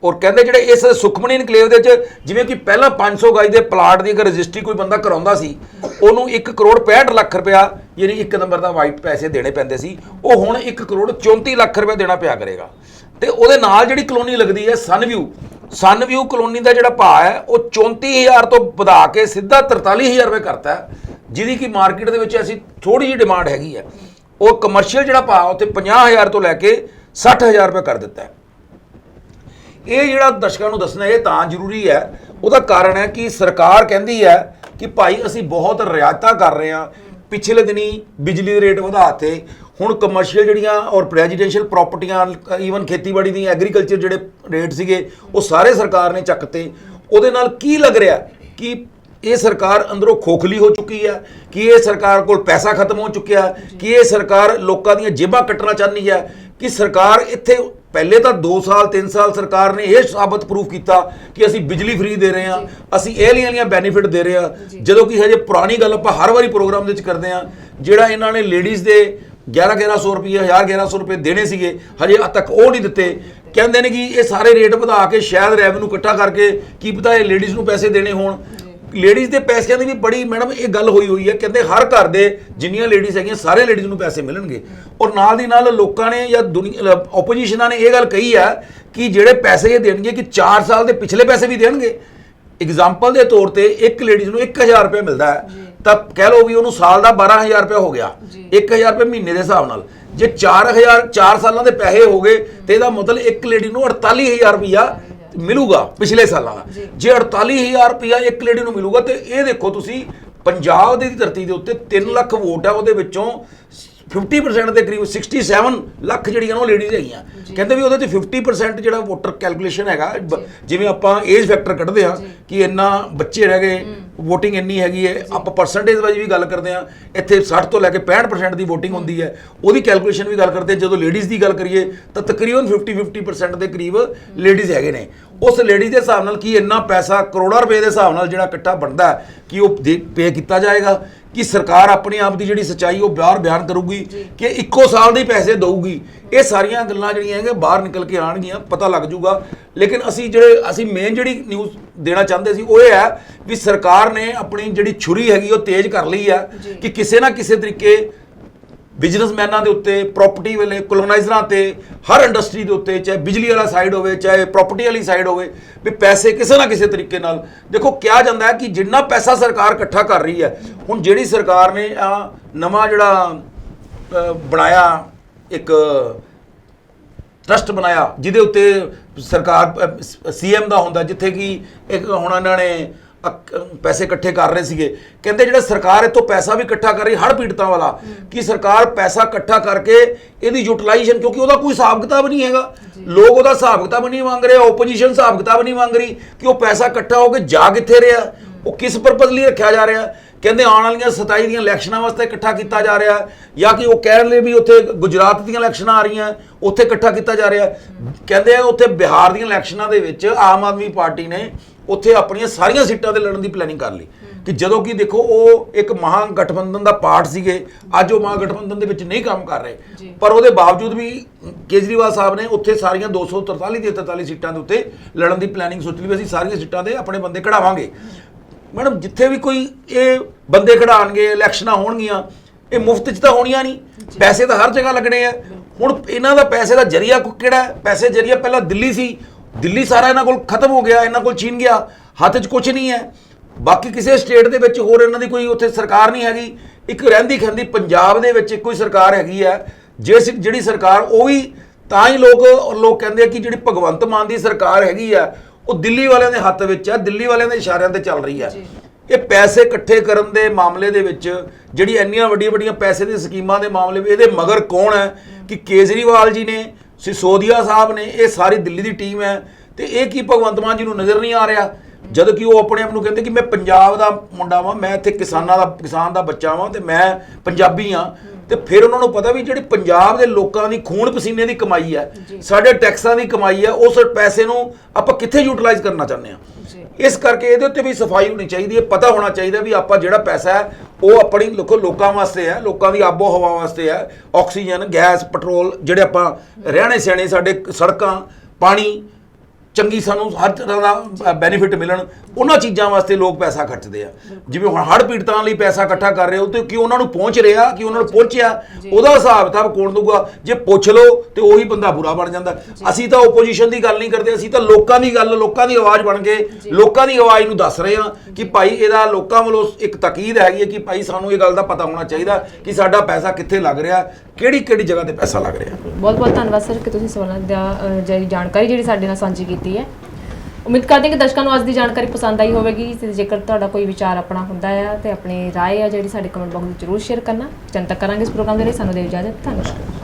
ਔਰ ਕਹਿੰਦੇ ਜਿਹੜੇ ਇਸ ਸੁਖਮਨੀ ਇਨਕਲੇਵ ਦੇ ਵਿੱਚ ਜਿਵੇਂ ਕਿ ਪਹਿਲਾਂ 500 ਗਜ ਦੇ ਪਲਾਟ ਦੀ ਅਗਰ ਰਜਿਸਟਰੀ ਕੋਈ ਬੰਦਾ ਕਰਾਉਂਦਾ ਸੀ ਉਹਨੂੰ 1 ਕਰੋੜ 65 ਲੱਖ ਰੁਪਇਆ ਯਾਨੀ ਇੱਕ ਨੰਬਰ ਦਾ ਵਾਈਟ ਪੈਸੇ ਦੇਣੇ ਪੈਂਦੇ ਸੀ ਉਹ ਹੁਣ 1 ਕਰੋੜ 34 ਲੱਖ ਰੁਪਏ ਦੇਣਾ ਪਿਆ ਕਰੇਗਾ। ਤੇ ਉਹਦੇ ਨਾਲ ਜਿਹੜੀ ਕਲੋਨੀ ਲੱਗਦੀ ਹੈ ਸਨਵਿਊ ਸਨਵਿਊ ਕਲੋਨੀ ਦਾ ਜਿਹੜਾ ਭਾਅ ਹੈ ਉਹ 34000 ਤੋਂ ਵਧਾ ਕੇ ਸਿੱਧਾ 43000 ਰੁਪਏ ਕਰਤਾ ਜਿਹਦੀ ਕਿ ਮਾਰਕੀਟ ਦੇ ਵਿੱਚ ਅਸੀਂ ਥੋੜੀ ਜਿਹੀ ਡਿਮਾਂਡ ਹੈਗੀ ਹੈ। ਉਹ ਕਮਰਸ਼ੀਅਲ ਜਿਹੜਾ ਭਾਅ ਉੱਥੇ 50000 ਤੋਂ ਲੈ ਕੇ 60000 ਰੁਪਏ ਕਰ ਦਿੱਤਾ ਹੈ। ਇਹ ਜਿਹੜਾ ਦਰਸ਼ਕਾਂ ਨੂੰ ਦੱਸਣਾ, ਇਹ ਤਾਂ ਜ਼ਰੂਰੀ ਹੈ। ਉਹਦਾ ਕਾਰਨ ਹੈ ਕਿ ਸਰਕਾਰ ਕਹਿੰਦੀ ਹੈ ਕਿ ਭਾਈ ਅਸੀਂ ਬਹੁਤ ਰਿਆਇਤਾਂ ਕਰ ਰਹੇ ਹਾਂ। ਪਿਛਲੇ ਦਿਨੀ ਬਿਜਲੀ ਦੇ ਰੇਟ ਵਧਾਤੇ ਹੁਣ ਕਮਰਸ਼ੀਅਲ ਜਿਹੜੀਆਂ ਔਰ ਰੈਜ਼ੀਡੈਂਸ਼ੀਅਲ ਪ੍ਰਾਪਰਟੀਆਂ ਈਵਨ ਖੇਤੀਬਾੜੀ ਦੀਆਂ ਐਗਰੀਕਲਚਰ ਜਿਹੜੇ ਰੇਟ ਸੀਗੇ, ਉਹ ਸਾਰੇ ਸਰਕਾਰ ਨੇ ਚੱਕਤੇ ਉਹਦੇ ਨਾਲ ਕੀ ਲੱਗ ਰਿਹਾ ਕਿ ਇਹ ਸਰਕਾਰ ਅੰਦਰੋਂ ਖੋਖਲੀ ਹੋ ਚੁੱਕੀ ਹੈ ਕਿ ਇਹ ਸਰਕਾਰ ਕੋਲ ਪੈਸਾ ਖਤਮ ਹੋ ਚੁੱਕਿਆ ਕਿ ਇਹ ਸਰਕਾਰ ਲੋਕਾਂ ਦੀਆਂ ਜੇਬਾਂ ਕੱਟਣਾ ਚਾਹੁੰਦੀ ਹੈ ਕਿ ਸਰਕਾਰ ਇੱਥੇ ਪਹਿਲੇ ਤਾਂ 2 ਸਾਲ 3 ਸਾਲ ਸਰਕਾਰ ਨੇ ਇਹ ਸਾਬਤ ਪ੍ਰੂਫ ਕੀਤਾ ਕਿ ਅਸੀਂ ਬਿਜਲੀ ਫ੍ਰੀ ਦੇ ਰਹੇ ਹਾਂ ਅਸੀਂ ਇਹ ਵਾਲੀਆਂ ਵਾਲੀਆਂ ਬੈਨੀਫਿਟ ਦੇ ਰਹੇ ਹਾਂ। ਜਦੋਂ ਕਿ ਹਜੇ ਪੁਰਾਣੀ ਗੱਲ ਆਪਾਂ ਹਰ ਵਾਰੀ ਪ੍ਰੋਗਰਾਮ ਦੇ ਵਿੱਚ ਕਰਦੇ ਹਾਂ ਜਿਹੜਾ ਇਹਨਾਂ ਨੇ ਲੇਡੀਜ਼ ਦੇ 11 1100 ਰੁਪਏ 1000 1100 ਰੁਪਏ ਦੇਣੇ ਸੀਗੇ ਹਜੇ ਤੱਕ ਉਹ ਨਹੀਂ ਦਿੱਤੇ। ਕਹਿੰਦੇ ਨੇ ਕਿ ਇਹ ਸਾਰੇ ਰੇਟ ਵਧਾ ਕੇ ਸ਼ਾਇਦ ਰੈਵਨਿਊ ਇਕੱਠਾ ਕਰਕੇ ਕੀ ਪਤਾ ਇਹ ਲੇਡੀਜ਼ ਨੂੰ ਪੈਸੇ ਦੇਣੇ ਹੋਣ। ਲੇਡੀਜ਼ ਦੇ ਪੈਸਿਆਂ ਦੀ ਵੀ ਬੜੀ ਮੈਡਮ ਇਹ ਗੱਲ ਹੋਈ ਹੋਈ ਹੈ ਕਹਿੰਦੇ ਹਰ ਘਰ ਦੇ ਜਿੰਨੀਆਂ ਲੇਡੀਜ਼ ਹੈਗੀਆਂ ਸਾਰੇ ਲੇਡੀਜ਼ ਨੂੰ ਪੈਸੇ ਮਿਲਣਗੇ। ਔਰ ਨਾਲ ਦੀ ਨਾਲ ਲੋਕਾਂ ਨੇ ਜਾਂ ਦੁਨੀਆ ਆਪੋਜੀਸ਼ਨਾਂ ਨੇ ਇਹ ਗੱਲ ਕਹੀ ਹੈ ਕਿ ਜਿਹੜੇ ਪੈਸੇ ਇਹ ਦੇਣਗੇ ਕਿ 4 ਸਾਲ ਦੇ ਪਿਛਲੇ ਪੈਸੇ ਵੀ ਦੇਣਗੇ। ਐਗਜ਼ਾਮਪਲ ਦੇ ਤੌਰ ਤੇ ਇੱਕ ਲੇਡੀਜ਼ ਨੂੰ 1000 ਰੁਪਏ ਮਿਲਦਾ ਹੈ ਤਾਂ ਕਹਿ ਲਓ ਵੀ ਉਹਨੂੰ ਸਾਲ ਦਾ 12000 ਰੁਪਏ ਹੋ ਗਿਆ। 1000 ਰੁਪਏ ਮਹੀਨੇ ਦੇ ਹਿਸਾਬ ਨਾਲ। ਜੇ 4000 4 ਸਾਲਾਂ ਦੇ ਪੈਸੇ ਹੋ ਗਏ ਤੇ ਇਹਦਾ ਮਤਲਬ ਇੱਕ ਲੇਡੀ ਨੂੰ 48000 ਰੁਪਇਆ ਮਿਲੂਗਾ ਪਿਛਲੇ ਸਾਲਾਂ ਦਾ। ਜੇ। 48000 ਰੁਪਇਆ ਇੱਕ ਲੇਡੀ ਨੂੰ ਮਿਲੂਗਾ ਤੇ ਇਹ ਦੇਖੋ ਤੁਸੀਂ ਪੰਜਾਬ ਦੀ ਧਰਤੀ ਦੇ ਉੱਤੇ 3 ਲੱਖ ਵੋਟ ਹੈ ਉਹਦੇ ਵਿੱਚੋਂ 50% ਦੇ ਕਰੀਬ 67 ਲੱਖ ਜਿਹੜੀਆਂ ਨੇ ਉਹ ਲੇਡੀਜ਼ ਹੈਗੀਆਂ। ਕਹਿੰਦੇ ਵੀ ਉਹਦੇ ਚ 50% ਜਿਹੜਾ ਵੋਟਰ ਕੈਲਕੂਲੇਸ਼ਨ ਹੈਗਾ ਬ- ਜਿਵੇਂ ਆਪਾਂ ਏਜ ਫੈਕਟਰ ਕੱਢਦੇ ਆ ਕਿ ਇੰਨਾ ਬੱਚੇ ਰਹਿ ਗਏ VOTING ਇੰਨੀ ਹੈਗੀ ਹੈ ਆਪਾਂ ਪਰਸੈਂਟੇਜ ਵਾਈਜ਼ ਵੀ ਗੱਲ ਕਰਦੇ ਆ ਇੱਥੇ 60 ਤੋਂ ਲੈ ਕੇ 65% ਦੀ VOTING ਹੁੰਦੀ ਹੈ ਉਹਦੀ ਕੈਲਕੂਲੇਸ਼ਨ ਵੀ ਗੱਲ ਕਰਦੇ ਹਾਂ। ਜਦੋਂ ਲੇਡੀਜ਼ ਦੀ ਗੱਲ ਕਰੀਏ ਤਾਂ ਤਕਰੀਬਨ 50 50% ਦੇ ਕਰੀਬ ਲੇਡੀਜ਼ ਹੈਗੇ ਨੇ। ਉਸ ਲੇਡੀਜ਼ ਦੇ ਹਿਸਾਬ ਨਾਲ ਕੀ ਇੰਨਾ ਪੈਸਾ ਕਰੋੜਾਂ ਰੁਪਏ ਦੇ ਹਿਸਾਬ ਨਾਲ ਜਿਹੜਾ ਇਕੱਠਾ ਬਣਦਾ ਕਿ ਉਹ ਪੇ ਕੀਤਾ ਜਾਏਗਾ? ਕਿ ਸਰਕਾਰ ਆਪਣੇ ਆਪ ਦੀ ਜਿਹੜੀ ਸੱਚਾਈ ਉਹ ਬਾਹਰ ਬਿਆਨ ਕਰੂਗੀ ਕਿ ਇੱਕੋ ਸਾਲ ਦੇ ਪੈਸੇ ਦਊਗੀ? ਇਹ ਸਾਰੀਆਂ ਗੱਲਾਂ ਜਿਹੜੀਆਂ ਹੈਗੇ ਬਾਹਰ ਨਿਕਲ ਕੇ ਆਣਗੀਆਂ ਪਤਾ ਲੱਗ ਜੂਗਾ ਲੇਕਿਨ ਅਸੀਂ ਜਿਹੜੇ ਅਸੀਂ ਮੇਨ ਜਿਹੜੀ ਨਿਊਜ਼ ਦੇਣਾ ਚਾਹੁੰਦੇ ਸੀ ਉਹ ਇਹ ਹੈ ਵੀ ਸਰਕਾਰ ਨੇ ਆਪਣੀ ਜਿਹੜੀ ਛੁਰੀ ਹੈਗੀ ਉਹ ਤੇਜ਼ ਕਰ ਲਈ ਹੈ ਕਿ ਕਿਸੇ ਨਾ ਕਿਸੇ ਤਰੀਕੇ ਬਿਜ਼ਨਸਮੈਨਾਂ ਦੇ ਉੱਤੇ ਪ੍ਰਾਪਰਟੀ ਵਾਲੇ ਕੋਲੋਨਾਈਜ਼ਰਾਂ ਤੇ, ਹਰ ਇੰਡਸਟਰੀ ਦੇ ਉੱਤੇ, ਚਾਹੇ ਬਿਜਲੀ ਵਾਲਾ ਸਾਈਡ ਹੋਵੇ, ਚਾਹੇ ਪ੍ਰਾਪਰਟੀ ਵਾਲੀ ਸਾਈਡ ਹੋਵੇ, ਵੀ ਪੈਸੇ ਕਿਸੇ ਨਾ ਕਿਸੇ ਤਰੀਕੇ ਨਾਲ, ਦੇਖੋ ਕਿਹਾ ਜਾਂਦਾ ਹੈ ਕਿ ਜਿੰਨਾ ਪੈਸਾ ਸਰਕਾਰ ਇਕੱਠਾ ਕਰ ਰਹੀ ਹੈ, ਹੁਣ ਜਿਹੜੀ ਸਰਕਾਰ ਨੇ ਆ ਨਵਾਂ ਜਿਹੜਾ ਬਣਾਇਆ ਇੱਕ ਟਰਸਟ ਬਣਾਇਆ, ਜਿਹਦੇ ਉੱਤੇ ਸਰਕਾਰ ਸੀਐਮ ਦਾ ਹੁੰਦਾ, ਜਿੱਥੇ ਕਿ ਇੱਕ ਹੁਣ ਇਹਨਾਂ ਨੇ ਪੈਸੇ ਇਕੱਠੇ ਕਰ ਰਹੇ ਸੀਗੇ। ਕਹਿੰਦੇ ਜਿਹੜਾ ਸਰਕਾਰ ਇਤੋਂ ਪੈਸਾ ਵੀ ਇਕੱਠਾ ਕਰ ਰਹੀ ਹੜ ਪੀੜਤਾਂ ਵਾਲਾ ਕਿ ਸਰਕਾਰ ਪੈਸਾ ਇਕੱਠਾ ਕਰਕੇ ਇਹਦੀ ਯੂਟਿਲਾਈਜੇਸ਼ਨ ਕਿਉਂਕਿ ਉਹਦਾ ਕੋਈ ਹਿਸਾਬ ਕਿਤਾਬ ਨਹੀਂ ਹੈਗਾ। ਲੋਕ ਉਹਦਾ ਹਿਸਾਬ ਕਿਤਾਬ ਨਹੀਂ ਮੰਗ ਰਹੇ ਆਪੋਜੀਸ਼ਨ ਹਿਸਾਬ ਕਿਤਾਬ ਨਹੀਂ ਮੰਗ ਰਹੀ ਕਿ ਉਹ ਪੈਸਾ ਇਕੱਠਾ ਹੋ ਕੇ ਜਾ ਕਿੱਥੇ ਰਿਹਾ। ਉਹ ਕਿਸ ਪਰਪਸ ਲਈ ਰੱਖਿਆ ਜਾ ਰਿਹਾ? ਕਹਿੰਦੇ ਆਉਣ ਵਾਲੀਆਂ 27 ਦੀਆਂ ਇਲੈਕਸ਼ਨਾਂ ਵਾਸਤੇ ਇਕੱਠਾ ਕੀਤਾ ਜਾ ਰਿਹਾ ਜਾਂ ਕਿ ਉਹ ਕਹਿ ਰਹੇ ਵੀ ਉੱਥੇ ਗੁਜਰਾਤ ਦੀਆਂ ਇਲੈਕਸ਼ਨਾਂ ਆ ਰਹੀਆਂ ਉੱਥੇ ਇਕੱਠਾ ਕੀਤਾ ਜਾ ਰਿਹਾ। ਕਹਿੰਦੇ ਆ ਉੱਥੇ ਬਿਹਾਰ ਦੀਆਂ ਇਲੈਕਸ਼ਨਾਂ ਦੇ ਵਿੱਚ ਆਮ ਆਦਮੀ ਪਾਰਟੀ ਨੇ ਉੱਥੇ ਆਪਣੀਆਂ ਸਾਰੀਆਂ ਸੀਟਾਂ ਤੇ ਲੜਨ ਦੀ ਪਲੈਨਿੰਗ ਕਰ ਲਈ। ਕਿ ਜਦੋਂ ਕਿ ਦੇਖੋ ਉਹ ਇੱਕ ਮਹਾ ਗਠਬੰਧਨ ਦਾ ਪਾਰਟ ਸੀਗੇ ਅੱਜ ਉਹ ਮਹਾ ਗਠਬੰਧਨ ਦੇ ਵਿੱਚ ਨਹੀਂ ਕੰਮ ਕਰ ਰਹੇ। ਪਰ ਉਹਦੇ ਬਾਵਜੂਦ ਵੀ ਕੇਜਰੀਵਾਲ ਸਾਹਿਬ ਨੇ ਉੱਥੇ ਸਾਰੀਆਂ 243 ਦੇ 43 ਸੀਟਾਂ ਦੇ ਉੱਤੇ ਲੜਨ ਦੀ ਪਲੈਨਿੰਗ ਸੋਚ ਲਈ ਵੀ ਅਸੀਂ ਸਾਰੀਆਂ ਸੀਟਾਂ ਤੇ ਆਪਣੇ ਬੰਦੇ ਕਢਾਵਾਂਗੇ। ਮੈਡਮ ਜਿੱਥੇ ਵੀ ਕੋਈ ਇਹ ਬੰਦੇ ਖੜਾਣਗੇ ਇਲੈਕਸ਼ਨਾਂ ਹੋਣਗੀਆਂ ਇਹ ਮੁਫਤ 'ਚ ਤਾਂ ਹੋਣੀਆਂ ਨਹੀਂ। ਪੈਸੇ ਤਾਂ ਹਰ ਜਗ੍ਹਾ ਲੱਗਣੇ ਆ। ਹੁਣ ਇਹਨਾਂ ਦਾ ਪੈਸੇ ਦਾ ਜਰੀਆ ਕਿਹੜਾ ਹੈ? ਪੈਸੇ ਜਰੀਆ ਪਹਿਲਾਂ ਦਿੱਲੀ ਸੀ ਦਿੱਲੀ ਸਾਰਾ ਇਹਨਾਂ ਕੋਲ ਖਤਮ ਹੋ ਗਿਆ ਇਹਨਾਂ ਕੋਲ ਛੀਨ ਗਿਆ ਹੱਥ 'ਚ ਕੁਝ ਨਹੀਂ ਹੈ। ਬਾਕੀ ਕਿਸੇ ਸਟੇਟ ਦੇ ਵਿੱਚ ਹੋਰ ਇਹਨਾਂ ਦੀ ਕੋਈ ਉੱਥੇ ਸਰਕਾਰ ਨਹੀਂ ਹੈਗੀ ਇੱਕ ਰਹਿੰਦੀ ਖੰਦੀ ਪੰਜਾਬ ਦੇ ਵਿੱਚ ਇੱਕੋ ਹੀ ਸਰਕਾਰ ਹੈਗੀ ਹੈ। ਜਿਸ ਜਿਹੜੀ ਸਰਕਾਰ ਉਹ ਵੀ ਤਾਂ ਹੀ ਲੋਕ ਲੋਕ ਕਹਿੰਦੇ ਆ ਕਿ ਜਿਹੜੀ ਭਗਵੰਤ ਮਾਨ ਦੀ ਸਰਕਾਰ ਹੈਗੀ ਆ ਉਹ ਦਿੱਲੀ ਵਾਲਿਆਂ ਦੇ ਹੱਥ ਵਿੱਚ ਹੈ ਦਿੱਲੀ ਵਾਲਿਆਂ ਦੇ ਇਸ਼ਾਰਿਆਂ ਤੇ ਚੱਲ ਰਹੀ ਹੈ ਇਹ ਪੈਸੇ ਇਕੱਠੇ ਕਰਨ ਦੇ ਮਾਮਲੇ ਦੇ ਵਿੱਚ ਜਿਹੜੀ ਇੰਨੀਆਂ ਵੱਡੀਆਂ ਵੱਡੀਆਂ ਪੈਸੇ ਦੀਆਂ ਸਕੀਮਾਂ ਦੇ ਮਾਮਲੇ ਵਿੱਚ ਇਹਦੇ ਮਗਰ ਕੌਣ ਹੈ? ਕਿ ਕੇਜਰੀਵਾਲ ਜੀ ਨੇ ਸਿਸੋਦੀਆ ਸਾਹਿਬ ਨੇ, ਇਹ ਸਾਰੀ ਦਿੱਲੀ ਦੀ ਟੀਮ ਹੈ ਤੇ ਇਹ ਕੀ ਭਗਵੰਤ ਮਾਨ ਜੀ ਨੂੰ ਨਜ਼ਰ ਨਹੀਂ ਆ ਰਿਹਾ? ਜਦੋਂ ਕਿ ਉਹ ਆਪਣੇ ਆਪ ਨੂੰ ਕਹਿੰਦੇ ਕਿ ਮੈਂ ਪੰਜਾਬ ਦਾ ਮੁੰਡਾ ਵਾਂ, ਮੈਂ ਇੱਥੇ ਕਿਸਾਨਾਂ ਦਾ, ਕਿਸਾਨ ਦਾ ਬੱਚਾ ਵਾਂ ਤੇ ਮੈਂ ਪੰਜਾਬੀ ਆ। ਤੇ ਫਿਰ ਉਹਨਾਂ ਨੂੰ ਪਤਾ ਵੀ ਜਿਹੜੀ ਪੰਜਾਬ ਦੇ ਲੋਕਾਂ ਦੀ ਖੂਨ ਪਸੀਨੇ ਦੀ ਕਮਾਈ ਹੈ ਸਾਡੇ ਟੈਕਸਾਂ ਦੀ ਕਮਾਈ ਹੈ ਉਸ ਪੈਸੇ ਨੂੰ ਆਪਾਂ ਕਿੱਥੇ ਯੂਟਿਲਾਈਜ਼ ਕਰਨਾ ਚਾਹੁੰਦੇ ਆ ਇਸ ਕਰਕੇ ਇਹਦੇ ਉੱਤੇ ਵੀ ਸਫ਼ਾਈ ਹੋਣੀ ਚਾਹੀਦੀ ਹੈ ਪਤਾ ਹੋਣਾ ਚਾਹੀਦਾ ਵੀ ਆਪਾਂ ਜਿਹੜਾ ਪੈਸਾ ਹੈ ਉਹ ਆਪਣੀ ਲੋਕੋ ਲੋਕਾਂ ਵਾਸਤੇ ਹੈ ਲੋਕਾਂ ਦੀ ਆਬੋ ਹਵਾ ਵਾਸਤੇ ਹੈ ਆਕਸੀਜਨ ਗੈਸ ਪੈਟਰੋਲ ਜਿਹੜੇ ਆਪਾਂ ਰਹਿਣੇ ਸਹਿਣੇ ਸਾਡੇ ਸੜਕਾਂ ਪਾਣੀ ਚੰਗੀ ਸਾਨੂੰ ਹਰ ਤਰ੍ਹਾਂ ਦਾ ਬੈਨੀਫਿਟ ਮਿਲਣ। ਉਹਨਾਂ ਚੀਜ਼ਾਂ ਵਾਸਤੇ ਲੋਕ ਪੈਸਾ ਖਰਚਦੇ ਆ। ਜਿਵੇਂ ਹੁਣ ਹੜ੍ਹ ਪੀੜਤਾਂ ਲਈ ਪੈਸਾ ਇਕੱਠਾ ਕਰ ਰਹੇ ਹੋ ਤੇ ਕਿ ਉਹਨਾਂ ਨੂੰ ਪਹੁੰਚ ਰਿਹਾ ਕਿ ਉਹਨਾਂ ਨੂੰ ਪਹੁੰਚਿਆ ਉਹਦਾ ਹਿਸਾਬ ਕਿਤਾਬ ਕੌਣ ਦਊਗਾ? ਜੇ ਪੁੱਛ ਲਓ ਤੇ ਉਹੀ ਬੰਦਾ ਬੁਰਾ ਬਣ ਜਾਂਦਾ। ਅਸੀਂ ਤਾਂ ਓਪੋਜੀਸ਼ਨ ਦੀ ਗੱਲ ਨਹੀਂ ਕਰਦੇ ਅਸੀਂ ਤਾਂ ਲੋਕਾਂ ਦੀ ਗੱਲ ਲੋਕਾਂ ਦੀ ਆਵਾਜ਼ ਬਣ ਕੇ ਲੋਕਾਂ ਦੀ ਆਵਾਜ਼ ਨੂੰ ਦੱਸ ਰਹੇ ਹਾਂ ਕਿ ਭਾਈ ਇਹਦਾ ਲੋਕਾਂ ਵੱਲੋਂ ਇੱਕ ਤਕੀਦ ਹੈਗੀ ਹੈ ਕਿ ਭਾਈ ਸਾਨੂੰ ਇਹ ਗੱਲ ਦਾ ਪਤਾ ਹੋਣਾ ਚਾਹੀਦਾ ਕਿ ਸਾਡਾ ਪੈਸਾ ਕਿੱਥੇ ਲੱਗ ਰਿਹਾ ਕਿਹੜੀ ਕਿਹੜੀ ਜਗ੍ਹਾ ਤੇ ਪੈਸਾ ਲੱਗ ਰਿਹਾ। ਬਹੁਤ ਬਹੁਤ ਧੰਨਵਾਦ ਸਰ ਕਿ ਤੁਸੀਂ ਸਵਾਲਾਂ ਦਾ ਜਿਹੜੀ ਜਾਣਕਾਰੀ ਜਿਹੜੀ ਸਾਡੇ ਨਾਲ ਸਾਂਝੀ ਕੀਤੀ। ਹੈ ਉਮੀਦ ਕਰਦੇ ਹਾਂ ਕਿ ਦਰਸ਼ਕਾਂ ਨੂੰ ਅੱਜ ਦੀ ਜਾਣਕਾਰੀ ਪਸੰਦ ਆਈ ਹੋਵੇਗੀ ਤੇ ਜੇਕਰ ਤੁਹਾਡਾ ਕੋਈ ਵਿਚਾਰ ਆਪਣਾ ਹੁੰਦਾ ਹੈ ਤੇ ਆਪਣੀ رائے ਆ ਜਿਹੜੀ ਸਾਡੇ ਕਮੈਂਟ ਬਾਕਸ ਵਿੱਚ ਜ਼ਰੂਰ ਸ਼ੇਅਰ ਕਰਨਾ ਜਨਤਕ ਕਰਾਂਗੇ ਇਸ ਪ੍ਰੋਗਰਾਮ ਦੇ ਲਈ ਸਾਨੂੰ ਦੇ ਇਜਾਜ਼ਤ ਧੰਨਵਾਦ